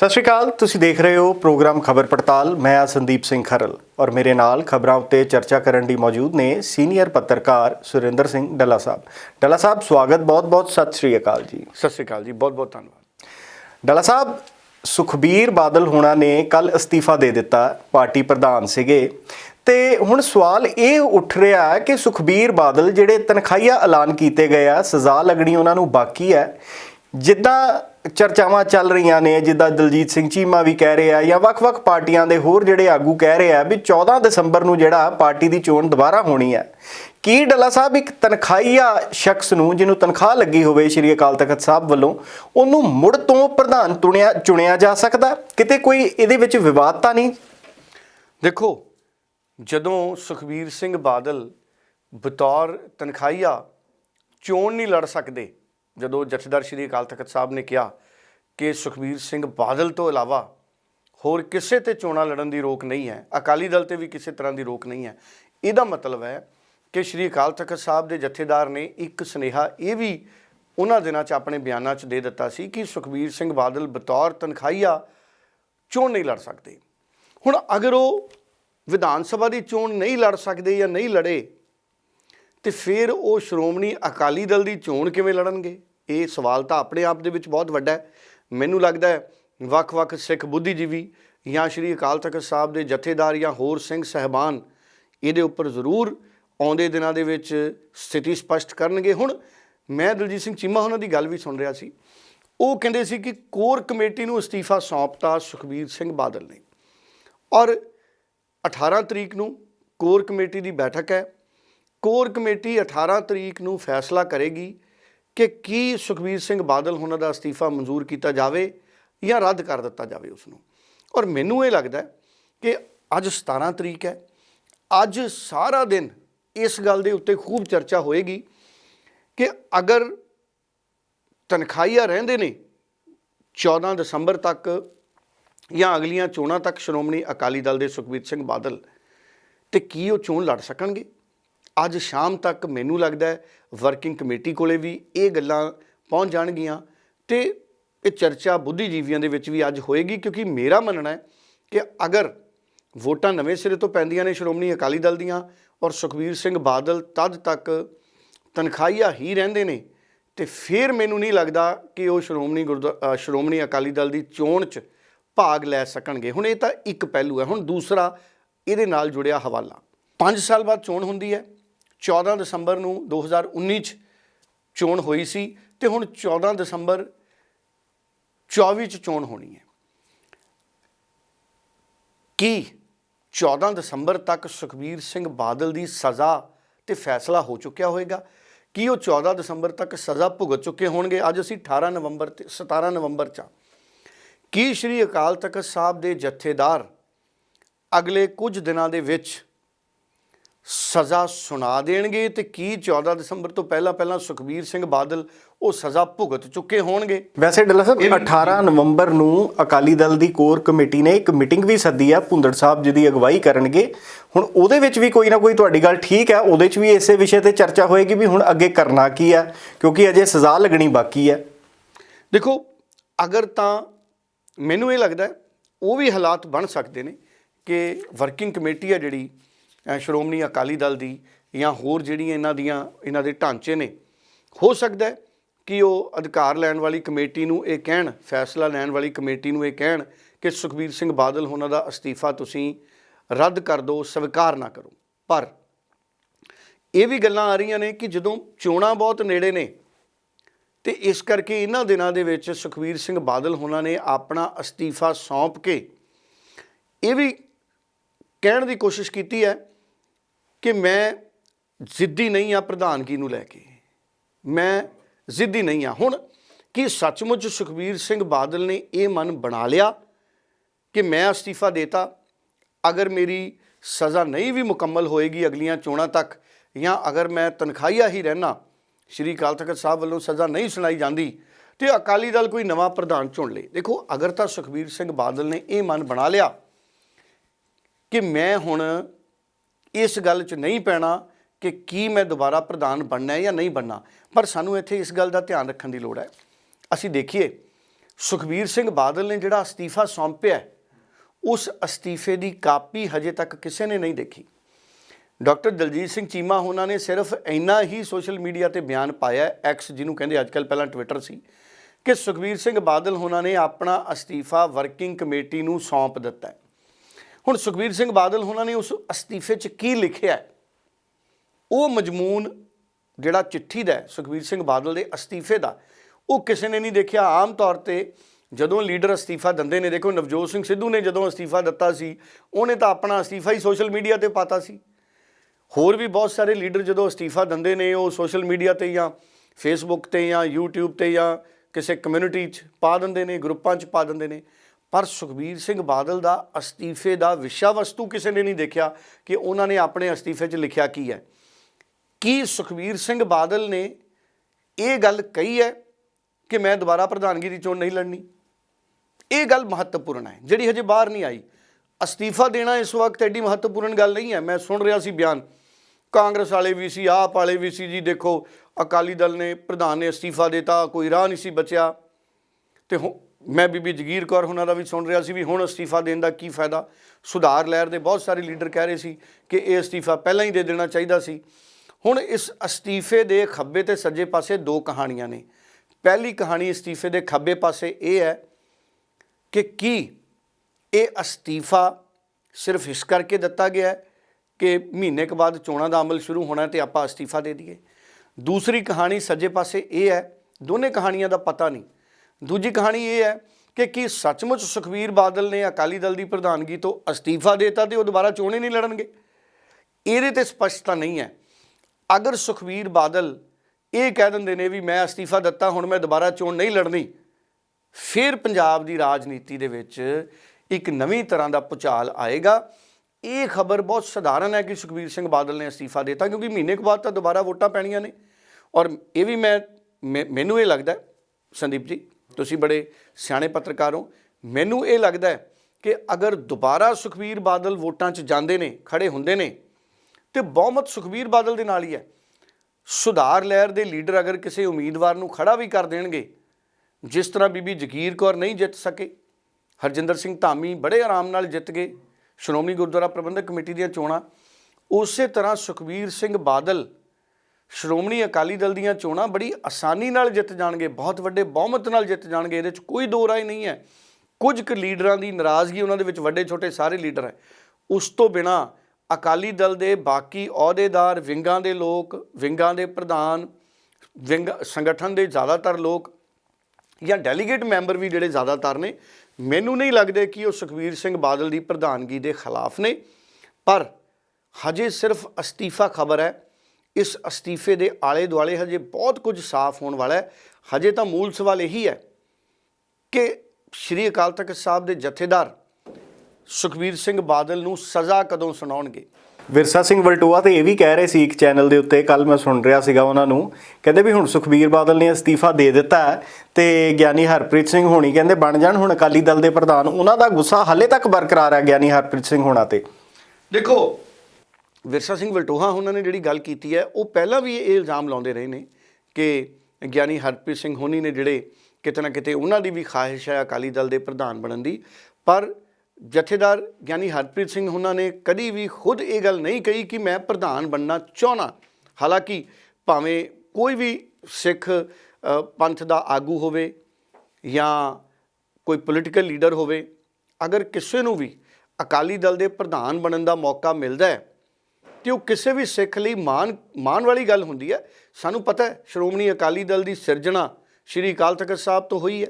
ਸਤਿ ਸ਼੍ਰੀ ਅਕਾਲ ਤੁਸੀਂ ਦੇਖ ਰਹੇ ਹੋ ਪ੍ਰੋਗਰਾਮ ਖਬਰ ਪੜਤਾਲ। ਮੈਂ ਆ ਸੰਦੀਪ ਸਿੰਘ ਖਰਲ ਔਰ ਮੇਰੇ ਨਾਲ ਖਬਰਾਂ ਉੱਤੇ ਚਰਚਾ ਕਰਨ ਲਈ ਮੌਜੂਦ ਨੇ ਸੀਨੀਅਰ ਪੱਤਰਕਾਰ ਸੁਰਿੰਦਰ ਸਿੰਘ ਡੱਲਾ ਸਾਹਿਬ। ਡੱਲਾ ਸਾਹਿਬ ਸਵਾਗਤ ਬਹੁਤ-ਬਹੁਤ ਸਤਿ ਸ਼੍ਰੀ ਅਕਾਲ ਜੀ। ਸਤਿ ਸ਼੍ਰੀ ਅਕਾਲ ਜੀ ਬਹੁਤ ਬਹੁਤ ਧੰਨਵਾਦ। ਡੱਲਾ ਸਾਹਿਬ ਸੁਖਬੀਰ ਬਾਦਲ ਹੋਣਾ ਨੇ ਕੱਲ ਅਸਤੀਫਾ ਦੇ ਦਿੱਤਾ ਪਾਰਟੀ ਪ੍ਰਧਾਨ ਸੀਗੇ। ਤੇ ਹੁਣ ਸਵਾਲ ਇਹ ਉੱਠ ਰਿਹਾ ਹੈ ਕਿ ਸੁਖਬੀਰ ਬਾਦਲ ਜਿਹੜੇ ਤਨਖਾਹੀਆ ਐਲਾਨ ਕੀਤੇ ਗਏ ਆ ਸਜ਼ਾ ਲੱਗਣੀ ਉਹਨਾਂ ਨੂੰ ਬਾਕੀ ਹੈ। ਜਿੱਦਾਂ ਚਰਚਾਵਾਂ ਚੱਲ ਰਹੀਆਂ ਨੇ, ਜਿੱਦਾਂ ਦਲਜੀਤ ਸਿੰਘ ਚੀਮਾ ਵੀ ਕਹਿ ਰਿਹਾ ਜਾਂ ਵੱਖ-ਵੱਖ ਪਾਰਟੀਆਂ ਦੇ ਹੋਰ ਜਿਹੜੇ ਆਗੂ ਕਹਿ ਰਹੇ ਆ ਵੀ 14 ਦਸੰਬਰ ਨੂੰ ਜਿਹੜਾ ਪਾਰਟੀ ਦੀ ਚੋਣ ਦੁਬਾਰਾ ਹੋਣੀ ਹੈ। ਕੀ ਡੱਲਾ ਸਾਹਿਬ ਇੱਕ ਤਨਖਾਹੀਆ ਸ਼ਖਸ ਨੂੰ, ਜਿਹਨੂੰ ਤਨਖਾਹ ਲੱਗੀ ਹੋਵੇ ਸ਼੍ਰੀ ਅਕਾਲ ਤਖਤ ਸਾਹਿਬ ਵੱਲੋਂ, ਉਹਨੂੰ ਮੁੜ ਤੋਂ ਪ੍ਰਧਾਨ ਚੁਣਿਆ ਚੁਣਿਆ ਜਾ ਸਕਦਾ? ਕਿਤੇ ਕੋਈ ਇਹਦੇ ਵਿੱਚ ਵਿਵਾਦ ਤਾਂ ਨਹੀਂ? ਦੇਖੋ, ਜਦੋਂ ਸੁਖਬੀਰ ਸਿੰਘ ਬਾਦਲ ਬਤੌਰ ਤਨਖਾਹੀਆ ਚੋਣ ਨਹੀਂ ਲੜ ਸਕਦੇ ਜਦੋਂ ਜਥੇਦਾਰ ਸ਼੍ਰੀ ਅਕਾਲ ਤਖਤ ਸਾਹਿਬ ਨੇ ਕਿਹਾ ਕਿ ਸੁਖਬੀਰ ਸਿੰਘ ਬਾਦਲ ਤੋਂ ਇਲਾਵਾ ਹੋਰ ਕਿਸੇ ਤੇ ਚੋਣਾਂ ਲੜਨ ਦੀ ਰੋਕ ਨਹੀਂ ਹੈ, ਅਕਾਲੀ ਦਲ ਤੇ ਵੀ ਕਿਸੇ ਤਰ੍ਹਾਂ ਦੀ ਰੋਕ ਨਹੀਂ ਹੈ, ਇਹਦਾ ਮਤਲਬ ਹੈ ਕਿ ਸ਼੍ਰੀ ਅਕਾਲ ਤਖਤ ਸਾਹਿਬ ਦੇ ਜਥੇਦਾਰ ਨੇ ਇੱਕ ਸੁਨੇਹਾ ਇਹ ਵੀ ਉਹਨਾਂ ਦਿਨਾਂ 'ਚ ਆਪਣੇ ਬਿਆਨਾਂ 'ਚ ਦੇ ਦਿੱਤਾ ਸੀ ਕਿ ਸੁਖਬੀਰ ਸਿੰਘ ਬਾਦਲ ਬਤੌਰ ਤਨਖਾਹੀਆ ਚੋਣ ਨਹੀਂ ਲੜ ਸਕਦੇ। ਹੁਣ ਅਗਰ ਉਹ ਵਿਧਾਨ ਸਭਾ ਦੀ ਚੋਣ ਨਹੀਂ ਲੜ ਸਕਦੇ ਜਾਂ ਨਹੀਂ ਲੜੇ, ਤੇ ਫਿਰ ਉਹ ਸ਼੍ਰੋਮਣੀ ਅਕਾਲੀ ਦਲ ਦੀ ਚੋਣ ਕਿਵੇਂ ਲੜਨਗੇ? ਇਹ ਸਵਾਲ ਤਾਂ ਆਪਣੇ ਆਪ ਦੇ ਵਿੱਚ ਬਹੁਤ ਵੱਡਾ ਹੈ। ਮੈਨੂੰ ਲੱਗਦਾ ਹੈ ਵੱਖ-ਵੱਖ ਸਿੱਖ ਬੁੱਧੀਜੀਵੀ ਜਾਂ ਸ਼੍ਰੀ ਅਕਾਲ ਤਖਤ ਸਾਹਿਬ ਦੇ ਜਥੇਦਾਰ ਜਾਂ ਹੋਰ ਸਿੰਘ ਸਹਿਬਾਨ ਇਹਦੇ ਉੱਪਰ ਜ਼ਰੂਰ ਆਉਂਦੇ ਦਿਨਾਂ ਦੇ ਵਿੱਚ ਸਥਿਤੀ ਸਪਸ਼ਟ ਕਰਨਗੇ। ਹੁਣ ਮੈਂ ਦਲਜੀਤ ਸਿੰਘ ਚੀਮਾ ਉਹਨਾਂ ਦੀ ਗੱਲ ਵੀ ਸੁਣ ਰਿਹਾ ਸੀ। ਉਹ ਕਹਿੰਦੇ ਸੀ ਕਿ ਕੋਰ ਕਮੇਟੀ ਨੂੰ ਅਸਤੀਫਾ ਸੌਂਪਤਾ ਸੁਖਬੀਰ ਸਿੰਘ ਬਾਦਲ ਨੇ। ਔਰ 18 ਤਰੀਕ ਨੂੰ ਕੋਰ ਕਮੇਟੀ ਦੀ ਬੈਠਕ ਹੈ। ਕੋਰ ਕਮੇਟੀ 18 ਤਰੀਕ ਨੂੰ ਫੈਸਲਾ ਕਰੇਗੀ। ਕਿ ਕੀ ਸੁਖਬੀਰ ਸਿੰਘ ਬਾਦਲ ਉਹਨਾਂ ਦਾ ਅਸਤੀਫਾ ਮਨਜ਼ੂਰ ਕੀਤਾ ਜਾਵੇ ਜਾਂ ਰੱਦ ਕਰ ਦਿੱਤਾ ਜਾਵੇ ਉਸ ਨੂੰ ਔਰ ਮੈਨੂੰ ਇਹ ਲੱਗਦਾ ਕਿ ਅੱਜ 17 ਤਰੀਕ ਹੈ, ਅੱਜ ਸਾਰਾ ਦਿਨ ਇਸ ਗੱਲ ਦੇ ਉੱਤੇ ਖੂਬ ਚਰਚਾ ਹੋਏਗੀ ਕਿ ਅਗਰ ਤਨਖਾਹੀਆ ਰਹਿੰਦੇ ਨੇ 14 ਦਸੰਬਰ ਤੱਕ ਜਾਂ ਅਗਲੀਆਂ ਚੋਣਾਂ ਤੱਕ ਸ਼੍ਰੋਮਣੀ ਅਕਾਲੀ ਦਲ ਦੇ ਸੁਖਬੀਰ ਸਿੰਘ ਬਾਦਲ, ਤੇ ਕੀ ਉਹ ਚੋਣ ਲੜ ਸਕਣਗੇ? ਅੱਜ ਸ਼ਾਮ ਤੱਕ ਮੈਨੂੰ ਲੱਗਦਾ ਵਰਕਿੰਗ ਕਮੇਟੀ ਕੋਲੇ ਵੀ ਇਹ ਗੱਲਾਂ ਪਹੁੰਚ ਜਾਣਗੀਆਂ ਤੇ ਇਹ ਚਰਚਾ ਬੁੱਧੀਜੀਵੀਆਂ ਦੇ ਵਿੱਚ ਵੀ ਅੱਜ ਹੋਏਗੀ, ਕਿਉਂਕਿ ਮੇਰਾ ਮੰਨਣਾ ਹੈ ਕਿ ਅਗਰ ਵੋਟਾਂ ਨਵੇਂ ਸਿਰੇ ਤੋਂ ਪੈਂਦੀਆਂ ਨੇ ਸ਼੍ਰੋਮਣੀ ਅਕਾਲੀ ਦਲ ਦੀਆਂ ਔਰ ਸੁਖਬੀਰ ਸਿੰਘ ਬਾਦਲ ਤਦ ਤੱਕ ਤਨਖਾਹੀਆ ਹੀ ਰਹਿੰਦੇ ਨੇ ਤੇ ਫਿਰ ਮੈਨੂੰ ਨਹੀਂ ਲੱਗਦਾ ਕਿ ਉਹ ਸ਼੍ਰੋਮਣੀ ਗੁਰਦੁਆ ਸ਼੍ਰੋਮਣੀ ਅਕਾਲੀ ਦਲ ਦੀ ਚੋਣ 'ਚ ਭਾਗ ਲੈ ਸਕਣਗੇ। ਹੁਣ ਇਹ ਤਾਂ ਇੱਕ ਪਹਿਲੂ ਹੈ। ਹੁਣ ਦੂਸਰਾ ਇਹਦੇ ਨਾਲ ਜੁੜਿਆ ਹਵਾਲਾ। 5 ਸਾਲ ਬਾਅਦ ਚੋਣ ਹੁੰਦੀ ਹੈ। 14 ਦਸੰਬਰ ਨੂੰ 2019 ਚ ਚੋਣ ਹੋਈ ਸੀ ਤੇ ਹੁਣ 14 ਦਸੰਬਰ 24 ਚ ਚੋਣ ਹੋਣੀ ਹੈ। ਕੀ 14 ਦਸੰਬਰ ਤੱਕ ਸੁਖਬੀਰ ਸਿੰਘ ਬਾਦਲ ਦੀ ਸਜ਼ਾ ਤੇ ਫੈਸਲਾ ਹੋ ਚੁੱਕਿਆ ਹੋਵੇਗਾ ਕੀ ਉਹ 14 ਦਸੰਬਰ ਤੱਕ ਸਜ਼ਾ ਭੁਗਤ ਚੁੱਕੇ ਹੋਣਗੇ? ਅੱਜ ਅਸੀਂ 18 ਨਵੰਬਰ ਤੇ 17 ਨਵੰਬਰ ਚ ਹਾਂ। ਕੀ ਸ਼੍ਰੀ ਅਕਾਲ ਤਖਤ ਸਾਹਿਬ ਦੇ ਜਥੇਦਾਰ ਅਗਲੇ ਕੁਝ ਦਿਨਾਂ ਦੇ ਵਿੱਚ ਸਜ਼ਾ ਸੁਣਾ ਦੇਣਗੇ ਤੇ ਕੀ 14 ਦਸੰਬਰ ਤੋਂ ਪਹਿਲਾਂ ਪਹਿਲਾਂ ਸੁਖਬੀਰ ਸਿੰਘ ਬਾਦਲ ਉਹ ਸਜ਼ਾ ਭੁਗਤ ਚੁੱਕੇ ਹੋਣਗੇ? ਵੈਸੇ ਡੱਲਾ ਸਾਹਿਬ ਇਹ ਵੀ- 18 ਨਵੰਬਰ ਨੂੰ ਅਕਾਲੀ ਦਲ ਦੀ ਕੋਰ ਕਮੇਟੀ ਨੇ ਇੱਕ ਮੀਟਿੰਗ ਵੀ ਸੱਦੀ ਹੈ ਭੁੰਦੜ ਸਾਹਿਬ ਜੀ ਦੀ ਅਗਵਾਈ ਕਰਨਗੇ। ਹੁਣ ਉਹਦੇ ਵਿੱਚ ਵੀ ਕੋਈ ਨਾ ਕੋਈ ਤੁਹਾਡੀ ਗੱਲ ਠੀਕ ਹੈ ਉਹਦੇ 'ਚ ਵੀ ਇਸੇ ਵਿਸ਼ੇ ਤੇ ਚਰਚਾ ਹੋਏਗੀ ਵੀ ਹੁਣ ਅੱਗੇ ਕਰਨਾ ਕੀ ਹੈ ਕਿਉਂਕਿ ਅਜੇ ਸਜ਼ਾ ਲੱਗਣੀ ਬਾਕੀ ਹੈ ਦੇਖੋ ਅਗਰ ਤਾਂ ਮੈਨੂੰ ਇਹ ਲੱਗਦਾ ਉਹ ਵੀ ਹਾਲਾਤ ਬਣ ਸਕਦੇ ਨੇ ਕਿ ਵਰਕਿੰਗ ਕਮੇਟੀ ਹੈ ਜਿਹੜੀ ਸ਼੍ਰੋਮਣੀ ਅਕਾਲੀ ਦਲ ਦੀ ਜਾਂ ਹੋਰ ਜਿਹੜੀਆਂ ਇਹਨਾਂ ਦੀਆਂ, ਇਹਨਾਂ ਦੇ ਢਾਂਚੇ ਨੇ, ਹੋ ਸਕਦਾ ਕਿ ਉਹ ਅਧਿਕਾਰ ਲੈਣ ਵਾਲੀ ਕਮੇਟੀ ਨੂੰ ਇਹ ਕਹਿਣ, ਫੈਸਲਾ ਲੈਣ ਵਾਲੀ ਕਮੇਟੀ ਨੂੰ ਇਹ ਕਹਿਣ ਕਿ ਸੁਖਬੀਰ ਸਿੰਘ ਬਾਦਲ ਉਹਨਾਂ ਦਾ ਅਸਤੀਫਾ ਤੁਸੀਂ ਰੱਦ ਕਰ ਦਿਓ, ਸਵੀਕਾਰ ਨਾ ਕਰੋ। ਪਰ ਇਹ ਵੀ ਗੱਲਾਂ ਆ ਰਹੀਆਂ ਨੇ ਕਿ ਜਦੋਂ ਚੋਣਾਂ ਬਹੁਤ ਨੇੜੇ ਨੇ ਤੇ ਇਸ ਕਰਕੇ ਇਹਨਾਂ ਦਿਨਾਂ ਦੇ ਵਿੱਚ ਸੁਖਬੀਰ ਸਿੰਘ ਬਾਦਲ ਉਹਨਾਂ ਨੇ ਆਪਣਾ ਅਸਤੀਫਾ ਸੌਂਪ ਕੇ ਇਹ ਵੀ ਕਹਿਣ ਦੀ ਕੋਸ਼ਿਸ਼ ਕੀਤੀ ਹੈ ਕਿ ਮੈਂ ਜ਼ਿੱਦੀ ਨਹੀਂ ਆ ਪ੍ਰਧਾਨਗੀ ਨੂੰ ਲੈ ਕੇ। ਮੈਂ ਜ਼ਿੱਦੀ ਨਹੀਂ ਆ ਹੁਣ ਕਿ ਸੱਚਮੁੱਚ ਸੁਖਬੀਰ ਸਿੰਘ ਬਾਦਲ ਨੇ ਇਹ ਮਨ ਬਣਾ ਲਿਆ ਕਿ ਮੈਂ ਅਸਤੀਫਾ ਦੇਤਾ? ਅਗਰ ਮੇਰੀ ਸਜ਼ਾ ਨਹੀਂ ਵੀ ਮੁਕੰਮਲ ਹੋਏਗੀ ਅਗਲੀਆਂ ਚੋਣਾਂ ਤੱਕ ਜਾਂ ਅਗਰ ਮੈਂ ਤਨਖਾਹੀਆ ਹੀ ਰਹਿਣਾ ਸ਼੍ਰੀ ਅਕਾਲ ਤਖਤ ਸਾਹਿਬ ਵੱਲੋਂ ਸਜ਼ਾ ਨਹੀਂ ਸੁਣਾਈ ਜਾਂਦੀ, ਤੇ ਅਕਾਲੀ ਦਲ ਕੋਈ ਨਵਾਂ ਪ੍ਰਧਾਨ ਚੁਣ ਲੇ। ਦੇਖੋ, ਅਗਰ ਤਾਂ ਸੁਖਬੀਰ ਸਿੰਘ ਬਾਦਲ ਨੇ ਇਹ ਮਨ ਬਣਾ ਲਿਆ ਕਿ ਮੈਂ ਹੁਣ ਇਸ ਗੱਲ 'ਚ ਨਹੀਂ ਪੈਣਾ ਕਿ ਕੀ ਮੈਂ ਦੁਬਾਰਾ ਪ੍ਰਧਾਨ ਬਣਨਾ ਹੈ ਜਾਂ ਨਹੀਂ ਬਣਨਾ। ਪਰ ਸਾਨੂੰ ਇੱਥੇ ਇਸ ਗੱਲ ਦਾ ਧਿਆਨ ਰੱਖਣ ਦੀ ਲੋੜ ਹੈ। ਅਸੀਂ ਦੇਖੀਏ, ਸੁਖਬੀਰ ਸਿੰਘ ਬਾਦਲ ਨੇ ਜਿਹੜਾ ਅਸਤੀਫਾ ਸੌਂਪਿਆ ਉਸ ਅਸਤੀਫੇ ਦੀ ਕਾਪੀ ਹਜੇ ਤੱਕ ਕਿਸੇ ਨੇ ਨਹੀਂ ਦੇਖੀ। ਡਾਕਟਰ ਦਲਜੀਤ ਸਿੰਘ ਚੀਮਾ ਉਹਨਾਂ ਨੇ ਸਿਰਫ ਇੰਨਾ ਹੀ ਸੋਸ਼ਲ ਮੀਡੀਆ ਤੇ ਬਿਆਨ ਪਾਇਆ ਐਕਸ ਜਿਹਨੂੰ ਕਹਿੰਦੇ ਅੱਜਕੱਲ ਪਹਿਲਾਂ ਟਵਿੱਟਰ ਸੀ, ਕਿ ਸੁਖਬੀਰ ਸਿੰਘ ਬਾਦਲ ਉਹਨਾਂ ਨੇ ਆਪਣਾ ਅਸਤੀਫਾ ਵਰਕਿੰਗ ਕਮੇਟੀ ਨੂੰ ਸੌਂਪ ਦਿੱਤਾ ਹੁਣ ਸੁਖਬੀਰ ਸਿੰਘ ਬਾਦਲ ਉਹਨਾਂ ਨੇ ਉਸ ਅਸਤੀਫੇ 'ਚ ਕੀ ਲਿਖਿਆ ਉਹ ਮਜਮੂਨ ਜਿਹੜਾ ਚਿੱਠੀ ਦਾ ਸੁਖਬੀਰ ਸਿੰਘ ਬਾਦਲ ਦੇ ਅਸਤੀਫੇ ਦਾ, ਉਹ ਕਿਸੇ ਨੇ ਨਹੀਂ ਦੇਖਿਆ। ਆਮ ਤੌਰ ਤੇ ਜਦੋਂ ਲੀਡਰ ਅਸਤੀਫਾ ਦਿੰਦੇ ਨੇ, ਦੇਖੋ ਨਵਜੋਤ ਸਿੰਘ ਸਿੱਧੂ ਨੇ ਜਦੋਂ ਅਸਤੀਫਾ ਦਿੱਤਾ ਸੀ, ਉਹਨੇ ਤਾਂ ਆਪਣਾ ਅਸਤੀਫਾ ਹੀ ਸੋਸ਼ਲ ਮੀਡੀਆ ਤੇ ਪਾਤਾ ਸੀ। ਹੋਰ ਵੀ ਬਹੁਤ ਸਾਰੇ ਲੀਡਰ ਜਦੋਂ ਅਸਤੀਫਾ ਦਿੰਦੇ ਨੇ, ਉਹ ਸੋਸ਼ਲ ਮੀਡੀਆ ਤੇ ਜਾਂ ਫੇਸਬੁੱਕ ਤੇ ਜਾਂ YouTube ਤੇ ਜਾਂ ਕਿਸੇ ਕਮਿਊਨਿਟੀ 'ਚ ਪਾ ਦਿੰਦੇ ਨੇ, ਗਰੁੱਪਾਂ 'ਚ ਪਾ ਦਿੰਦੇ ਨੇ। ਪਰ ਸੁਖਬੀਰ ਸਿੰਘ ਬਾਦਲ ਦਾ ਅਸਤੀਫੇ ਦਾ ਵਿਸ਼ਾ ਵਸਤੂ ਕਿਸੇ ਨੇ ਨਹੀਂ ਦੇਖਿਆ ਕਿ ਉਹਨਾਂ ਨੇ ਆਪਣੇ ਅਸਤੀਫੇ 'ਚ ਲਿਖਿਆ ਕੀ ਹੈ। ਕੀ ਸੁਖਬੀਰ ਸਿੰਘ ਬਾਦਲ ਨੇ ਇਹ ਗੱਲ ਕਹੀ ਹੈ ਕਿ ਮੈਂ ਦੁਬਾਰਾ ਪ੍ਰਧਾਨਗੀ ਦੀ ਚੋਣ ਨਹੀਂ ਲੜਨੀ? ਇਹ ਗੱਲ ਮਹੱਤਵਪੂਰਨ ਹੈ, ਜਿਹੜੀ ਹਜੇ ਬਾਹਰ ਨਹੀਂ ਆਈ। ਅਸਤੀਫਾ ਦੇਣਾ ਇਸ ਵਕਤ ਐਡੀ ਮਹੱਤਵਪੂਰਨ ਗੱਲ ਨਹੀਂ ਹੈ। ਮੈਂ ਸੁਣ ਰਿਹਾ ਸੀ ਬਿਆਨ। ਕਾਂਗਰਸ ਵਾਲੇ ਵੀ ਸੀ, ਆਪ ਵਾਲੇ ਵੀ ਸੀ। ਜੀ ਦੇਖੋ, ਅਕਾਲੀ ਦਲ ਨੇ ਪ੍ਰਧਾਨ ਨੇ ਅਸਤੀਫਾ ਦਿੱਤਾ, ਕੋਈ ਰਾਹ ਨਹੀਂ ਸੀ ਬਚਿਆ। ਤੇ ਹੁ- ਮੈਂ ਬੀਬੀ ਜਗੀਰ ਕੌਰ ਉਹਨਾਂ ਦਾ ਵੀ ਸੁਣ ਰਿਹਾ ਸੀ ਵੀ ਹੁਣ ਅਸਤੀਫਾ ਦੇਣ ਦਾ ਕੀ ਫਾਇਦਾ। ਸੁਧਾਰ ਲਹਿਰ ਦੇ ਬਹੁਤ ਸਾਰੇ ਲੀਡਰ ਕਹਿ ਰਹੇ ਸੀ ਕਿ ਇਹ ਅਸਤੀਫਾ ਪਹਿਲਾਂ ਹੀ ਦੇ ਦੇਣਾ ਚਾਹੀਦਾ ਸੀ। ਹੁਣ ਇਸ ਅਸਤੀਫੇ ਦੇ ਖੱਬੇ ਤੇ ਸੱਜੇ ਪਾਸੇ ਦੋ ਕਹਾਣੀਆਂ ਨੇ। ਪਹਿਲੀ ਕਹਾਣੀ ਅਸਤੀਫੇ ਦੇ ਖੱਬੇ ਪਾਸੇ ਇਹ ਹੈ ਕਿ ਕੀ ਇਹ ਅਸਤੀਫਾ ਸਿਰਫ ਇਸ ਕਰਕੇ ਦਿੱਤਾ ਗਿਆ ਕਿ ਮਹੀਨੇ ਕੁ ਬਾਅਦ ਚੋਣਾਂ ਦਾ ਅਮਲ ਸ਼ੁਰੂ ਹੋਣਾ ਹੈ ਤੇ ਆਪਾਂ ਅਸਤੀਫਾ ਦੇ ਦਈਏ। ਦੂਸਰੀ ਕਹਾਣੀ ਸੱਜੇ ਪਾਸੇ ਇਹ ਹੈ, ਦੋਨੇ ਕਹਾਣੀਆਂ ਦਾ ਪਤਾ ਨਹੀਂ। ਦੂਜੀ ਕਹਾਣੀ ਇਹ ਹੈ ਕਿ ਕੀ ਸੱਚਮੁੱਚ ਸੁਖਬੀਰ ਬਾਦਲ ਨੇ ਅਕਾਲੀ ਦਲ ਦੀ ਪ੍ਰਧਾਨਗੀ ਤੋਂ ਅਸਤੀਫਾ ਦੇਤਾ ਤੇ ਉਹ ਦੁਬਾਰਾ ਚੋਣ ਹੀ ਨਹੀਂ ਲੜਨਗੇ? ਇਹਦੇ ਤੇ ਸਪਸ਼ਟਤਾ ਨਹੀਂ ਹੈ। ਅਗਰ ਸੁਖਬੀਰ ਬਾਦਲ ਇਹ ਕਹਿ ਦਿੰਦੇ ਨੇ ਵੀ ਮੈਂ ਅਸਤੀਫਾ ਦਿੱਤਾ, ਹੁਣ ਮੈਂ ਦੁਬਾਰਾ ਚੋਣ ਨਹੀਂ ਲੜਨੀ, ਫਿਰ ਪੰਜਾਬ ਦੀ ਰਾਜਨੀਤੀ ਦੇ ਵਿੱਚ ਇੱਕ ਨਵੀਂ ਤਰ੍ਹਾਂ ਦਾ ਪੁਚਾਲ ਆਏਗਾ। ਇਹ ਖਬਰ ਬਹੁਤ ਸਧਾਰਨ ਹੈ ਕਿ ਸੁਖਬੀਰ ਸਿੰਘ ਬਾਦਲ ਨੇ ਅਸਤੀਫਾ ਦਿੱਤਾ ਕਿਉਂਕਿ ਮਹੀਨੇ ਕੁ ਬਾਅਦ ਤਾਂ ਦੁਬਾਰਾ ਵੋਟਾਂ ਪੈਣੀਆਂ ਨੇ। ਔਰ ਇਹ ਵੀ ਮੈਂ ਮੈਨੂੰ ਇਹ ਲੱਗਦਾ ਸੰਦੀਪ ਜੀ ਤੁਸੀਂ ਬੜੇ ਸਿਆਣੇ ਪੱਤਰਕਾਰ ਹੋ। ਮੈਨੂੰ ਇਹ ਲੱਗਦਾ ਹੈ ਕਿ ਅਗਰ ਦੁਬਾਰਾ ਸੁਖਬੀਰ ਬਾਦਲ ਵੋਟਾਂ 'ਚ ਜਾਂਦੇ ਨੇ, ਖੜੇ ਹੁੰਦੇ ਨੇ, ਤੇ ਬਹੁਮਤ ਸੁਖਬੀਰ ਬਾਦਲ ਦੇ ਨਾਲ ਹੀ ਹੈ। ਸੁਧਾਰ ਲਹਿਰ ਦੇ ਲੀਡਰ ਅਗਰ ਕਿਸੇ ਉਮੀਦਵਾਰ ਨੂੰ ਖੜਾ ਵੀ ਕਰ ਦੇਣਗੇ, ਜਿਸ ਤਰ੍ਹਾਂ ਬੀਬੀ ਜਗੀਰ ਕੌਰ ਨਹੀਂ ਜਿੱਤ ਸਕੇ, ਹਰਜਿੰਦਰ ਸਿੰਘ ਧਾਮੀ ਬੜੇ ਆਰਾਮ ਨਾਲ ਜਿੱਤ ਗਏ, ਸ਼੍ਰੋਮਣੀ ਗੁਰਦੁਆਰਾ ਪ੍ਰਬੰਧਕ ਕਮੇਟੀ ਦੀਆਂ ਚੋਣਾਂ, ਉਸੇ ਤਰ੍ਹਾਂ ਸੁਖਬੀਰ ਸਿੰਘ ਬਾਦਲ ਸ਼੍ਰੋਮਣੀ ਅਕਾਲੀ ਦਲ ਦੀਆਂ ਚੋਣਾਂ ਬੜੀ ਆਸਾਨੀ ਨਾਲ ਜਿੱਤ ਜਾਣਗੇ, ਬਹੁਤ ਵੱਡੇ ਬਹੁਮਤ ਨਾਲ ਜਿੱਤ ਜਾਣਗੇ, ਇਹਦੇ 'ਚ ਕੋਈ ਦੋ ਰਾਏ ਨਹੀਂ ਹੈ। ਕੁਝ ਕੁ ਲੀਡਰਾਂ ਦੀ ਨਾਰਾਜ਼ਗੀ ਉਹਨਾਂ ਦੇ ਵਿੱਚ ਵੱਡੇ ਛੋਟੇ ਸਾਰੇ ਲੀਡਰ ਹੈ। ਉਸ ਤੋਂ ਬਿਨਾ ਅਕਾਲੀ ਦਲ ਦੇ ਬਾਕੀ ਅਹੁਦੇਦਾਰ, ਵਿੰਗਾਂ ਦੇ ਲੋਕ, ਵਿੰਗਾਂ ਦੇ ਪ੍ਰਧਾਨ, ਵਿੰਗ ਸੰਗਠਨ ਦੇ ਜ਼ਿਆਦਾਤਰ ਲੋਕ ਜਾਂ ਡੈਲੀਗੇਟ ਮੈਂਬਰ ਵੀ ਜਿਹੜੇ ਜ਼ਿਆਦਾਤਰ ਨੇ, ਮੈਨੂੰ ਨਹੀਂ ਲੱਗਦੇ ਕਿ ਉਹ ਸੁਖਬੀਰ ਸਿੰਘ ਬਾਦਲ ਦੀ ਪ੍ਰਧਾਨਗੀ ਦੇ ਖਿਲਾਫ ਨੇ। ਪਰ ਹਜੇ ਸਿਰਫ ਅਸਤੀਫਾ ਖਬਰ ਹੈ। ਇਸ ਅਸਤੀਫੇ ਦੇ ਆਲੇ ਦੁਆਲੇ ਹਜੇ ਬਹੁਤ ਕੁਝ ਸਾਫ਼ ਹੋਣ ਵਾਲਾ ਹੈ। ਹਜੇ ਤਾਂ ਮੂਲ ਸਵਾਲ ਇਹੀ ਹੈ ਕਿ ਸ਼੍ਰੀ ਅਕਾਲ ਤਖਤ ਸਾਹਿਬ ਦੇ ਜਥੇਦਾਰ ਸੁਖਬੀਰ ਸਿੰਘ ਬਾਦਲ ਨੂੰ ਸਜ਼ਾ ਕਦੋਂ ਸੁਣਾਉਣਗੇ? ਵਿਰਸਾ ਸਿੰਘ ਵਲਟੋਆ ਤੇ ਇਹ ਵੀ ਕਹਿ ਰਹੇ ਸੀ ਇੱਕ ਚੈਨਲ ਦੇ ਉੱਤੇ ਕੱਲ ਮੈਂ ਸੁਣ ਰਿਹਾ ਸੀਗਾ ਉਹਨਾਂ ਨੂੰ ਕਹਿੰਦੇ ਵੀ ਹੁਣ ਸੁਖਬੀਰ ਬਾਦਲ ਨੇ ਅਸਤੀਫਾ ਦੇ ਦਿੱਤਾ ਹੈ ਤੇ ਗਿਆਨੀ ਹਰਪ੍ਰੀਤ ਸਿੰਘ ਹੋਣੀ ਕਹਿੰਦੇ ਬਣ ਜਾਣ ਹੁਣ ਅਕਾਲੀ ਦਲ ਦੇ ਪ੍ਰਧਾਨ ਉਹਨਾਂ ਦਾ ਗੁੱਸਾ ਹਾਲੇ ਤੱਕ ਬਰਕਰਾਰ ਹੈ ਗਿਆਨੀ ਹਰਪ੍ਰੀਤ ਸਿੰਘ ਹੋਣਾ ਤੇ। ਦੇਖੋ ਵਿਰਸਾ ਸਿੰਘ ਵਲਟੋਹਾ ਉਹਨਾਂ ਨੇ ਜਿਹੜੀ ਗੱਲ ਕੀਤੀ ਹੈ, ਉਹ ਪਹਿਲਾਂ ਵੀ ਇਹ ਇਲਜ਼ਾਮ ਲਾਉਂਦੇ ਰਹੇ ਨੇ ਕਿ ਗਿਆਨੀ ਹਰਪ੍ਰੀਤ ਸਿੰਘ ਹੋਨੀ ਨੇ ਜਿਹੜੇ ਕਿਤੇ ਨਾ ਕਿਤੇ ਉਹਨਾਂ ਦੀ ਵੀ ਖਾਹਿਸ਼ ਹੈ ਅਕਾਲੀ ਦਲ ਦੇ ਪ੍ਰਧਾਨ ਬਣਨ ਦੀ। ਪਰ ਜਥੇਦਾਰ ਗਿਆਨੀ ਹਰਪ੍ਰੀਤ ਸਿੰਘ ਉਹਨਾਂ ਨੇ ਕਦੀ ਵੀ ਖੁਦ ਇਹ ਗੱਲ ਨਹੀਂ ਕਹੀ ਕਿ ਮੈਂ ਪ੍ਰਧਾਨ ਬਣਨਾ ਚਾਹਣਾ ਹਾਲਾਂਕਿ ਭਾਵੇਂ ਕੋਈ ਵੀ ਸਿੱਖ ਪੰਥ ਦਾ ਆਗੂ ਹੋਵੇ ਜਾਂ ਕੋਈ ਪੋਲੀਟੀਕਲ ਲੀਡਰ ਹੋਵੇ, ਅਗਰ ਕਿਸੇ ਨੂੰ ਵੀ ਅਕਾਲੀ ਦਲ ਦੇ ਪ੍ਰਧਾਨ ਬਣਨ ਦਾ ਮੌਕਾ ਮਿਲਦਾ ਹੈ ਤੇ ਉਹ ਕਿਸੇ ਵੀ ਸਿੱਖ ਲਈ ਮਾਣ ਮਾਣ ਵਾਲੀ ਗੱਲ ਹੁੰਦੀ ਹੈ। ਸਾਨੂੰ ਪਤਾ ਹੈ, ਸ਼੍ਰੋਮਣੀ ਅਕਾਲੀ ਦਲ ਦੀ ਸਿਰਜਣਾ ਸ਼੍ਰੀ ਅਕਾਲ ਤਖਤ ਸਾਹਿਬ ਤੋਂ ਹੋਈ ਹੈ।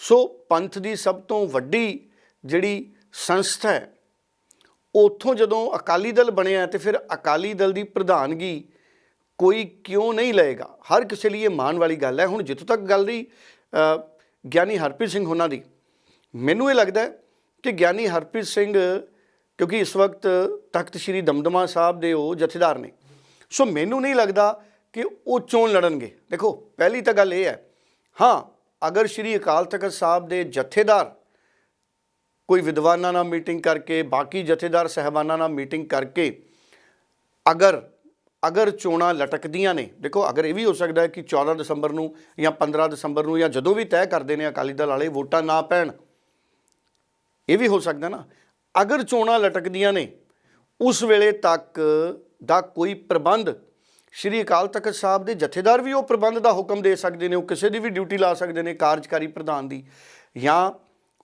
ਸੋ ਪੰਥ ਦੀ ਸਭ ਤੋਂ ਵੱਡੀ ਜਿਹੜੀ ਸੰਸਥਾ ਹੈ, ਉੱਥੋਂ ਜਦੋਂ ਅਕਾਲੀ ਦਲ ਬਣਿਆ ਤੇ ਫਿਰ ਅਕਾਲੀ ਦਲ ਦੀ ਪ੍ਰਧਾਨਗੀ ਕੋਈ ਕਿਉਂ ਨਹੀਂ ਲਏਗਾ? ਹਰ ਕਿਸੇ ਲਈ ਇਹ ਮਾਣ ਵਾਲੀ ਗੱਲ ਹੈ। ਹੁਣ ਜਿੱਥੋਂ ਤੱਕ ਗੱਲ ਦੀ ਗਿਆਨੀ ਹਰਪ੍ਰੀਤ ਸਿੰਘ ਹੋਣਾ ਦੀ, ਮੈਨੂੰ ਇਹ ਲੱਗਦਾ ਕਿ ਗਿਆਨੀ ਹਰਪ੍ਰੀਤ ਸਿੰਘ ਕਿਉਂਕਿ ਇਸ ਵਕਤ ਤਖਤ ਸ੍ਰੀ ਦਮਦਮਾ ਸਾਹਿਬ ਦੇ ਉਹ ਜਥੇਦਾਰ ਨੇ। ਸੋ ਮੈਨੂੰ ਨਹੀਂ ਲੱਗਦਾ ਕਿ ਉਹ ਚੋਣ ਲੜਨਗੇ। ਦੇਖੋ, ਪਹਿਲੀ ਤਾਂ ਗੱਲ ਇਹ ਹੈ, ਹਾਂ, ਅਗਰ ਸ੍ਰੀ ਅਕਾਲ ਤਖਤ ਸਾਹਿਬ ਦੇ ਜਥੇਦਾਰ ਕੋਈ ਵਿਦਵਾਨਾਂ ਨਾਲ ਮੀਟਿੰਗ ਕਰਕੇ, ਬਾਕੀ ਜਥੇਦਾਰ ਸਹਿਬਾਨਾਂ ਨਾਲ ਮੀਟਿੰਗ ਕਰਕੇ ਅਗਰ ਅਗਰ ਚੋਣਾਂ ਲਟਕਦੀਆਂ ਨੇ, ਦੇਖੋ, ਅਗਰ ਇਹ ਵੀ ਹੋ ਸਕਦਾ ਹੈ ਕਿ 14 ਦਸੰਬਰ ਨੂੰ ਜਾਂ 15 ਦਸੰਬਰ ਨੂੰ ਜਾਂ ਜਦੋਂ ਵੀ ਤੈਅ ਕਰਦੇ ਨੇ ਅਕਾਲੀ ਦਲ ਵਾਲੇ ਵੋਟਾਂ ਨਾ ਪੈਣ, ਇਹ ਵੀ ਹੋ ਸਕਦਾ ਨਾ। ਅਗਰ ਚੋਣਾਂ ਲਟਕਦੀਆਂ ਨੇ, ਉਸ ਵੇਲੇ ਤੱਕ ਦਾ ਕੋਈ ਪ੍ਰਬੰਧ, ਸ਼੍ਰੀ ਅਕਾਲ ਤਖਤ ਸਾਹਿਬ ਦੇ ਜਥੇਦਾਰ ਵੀ ਉਹ ਪ੍ਰਬੰਧ ਦਾ ਹੁਕਮ ਦੇ ਸਕਦੇ ਨੇ, ਉਹ ਕਿਸੇ ਦੀ ਵੀ ਡਿਊਟੀ ਲਾ ਸਕਦੇ ਨੇ ਕਾਰਜਕਾਰੀ ਪ੍ਰਧਾਨ ਦੀ, ਜਾਂ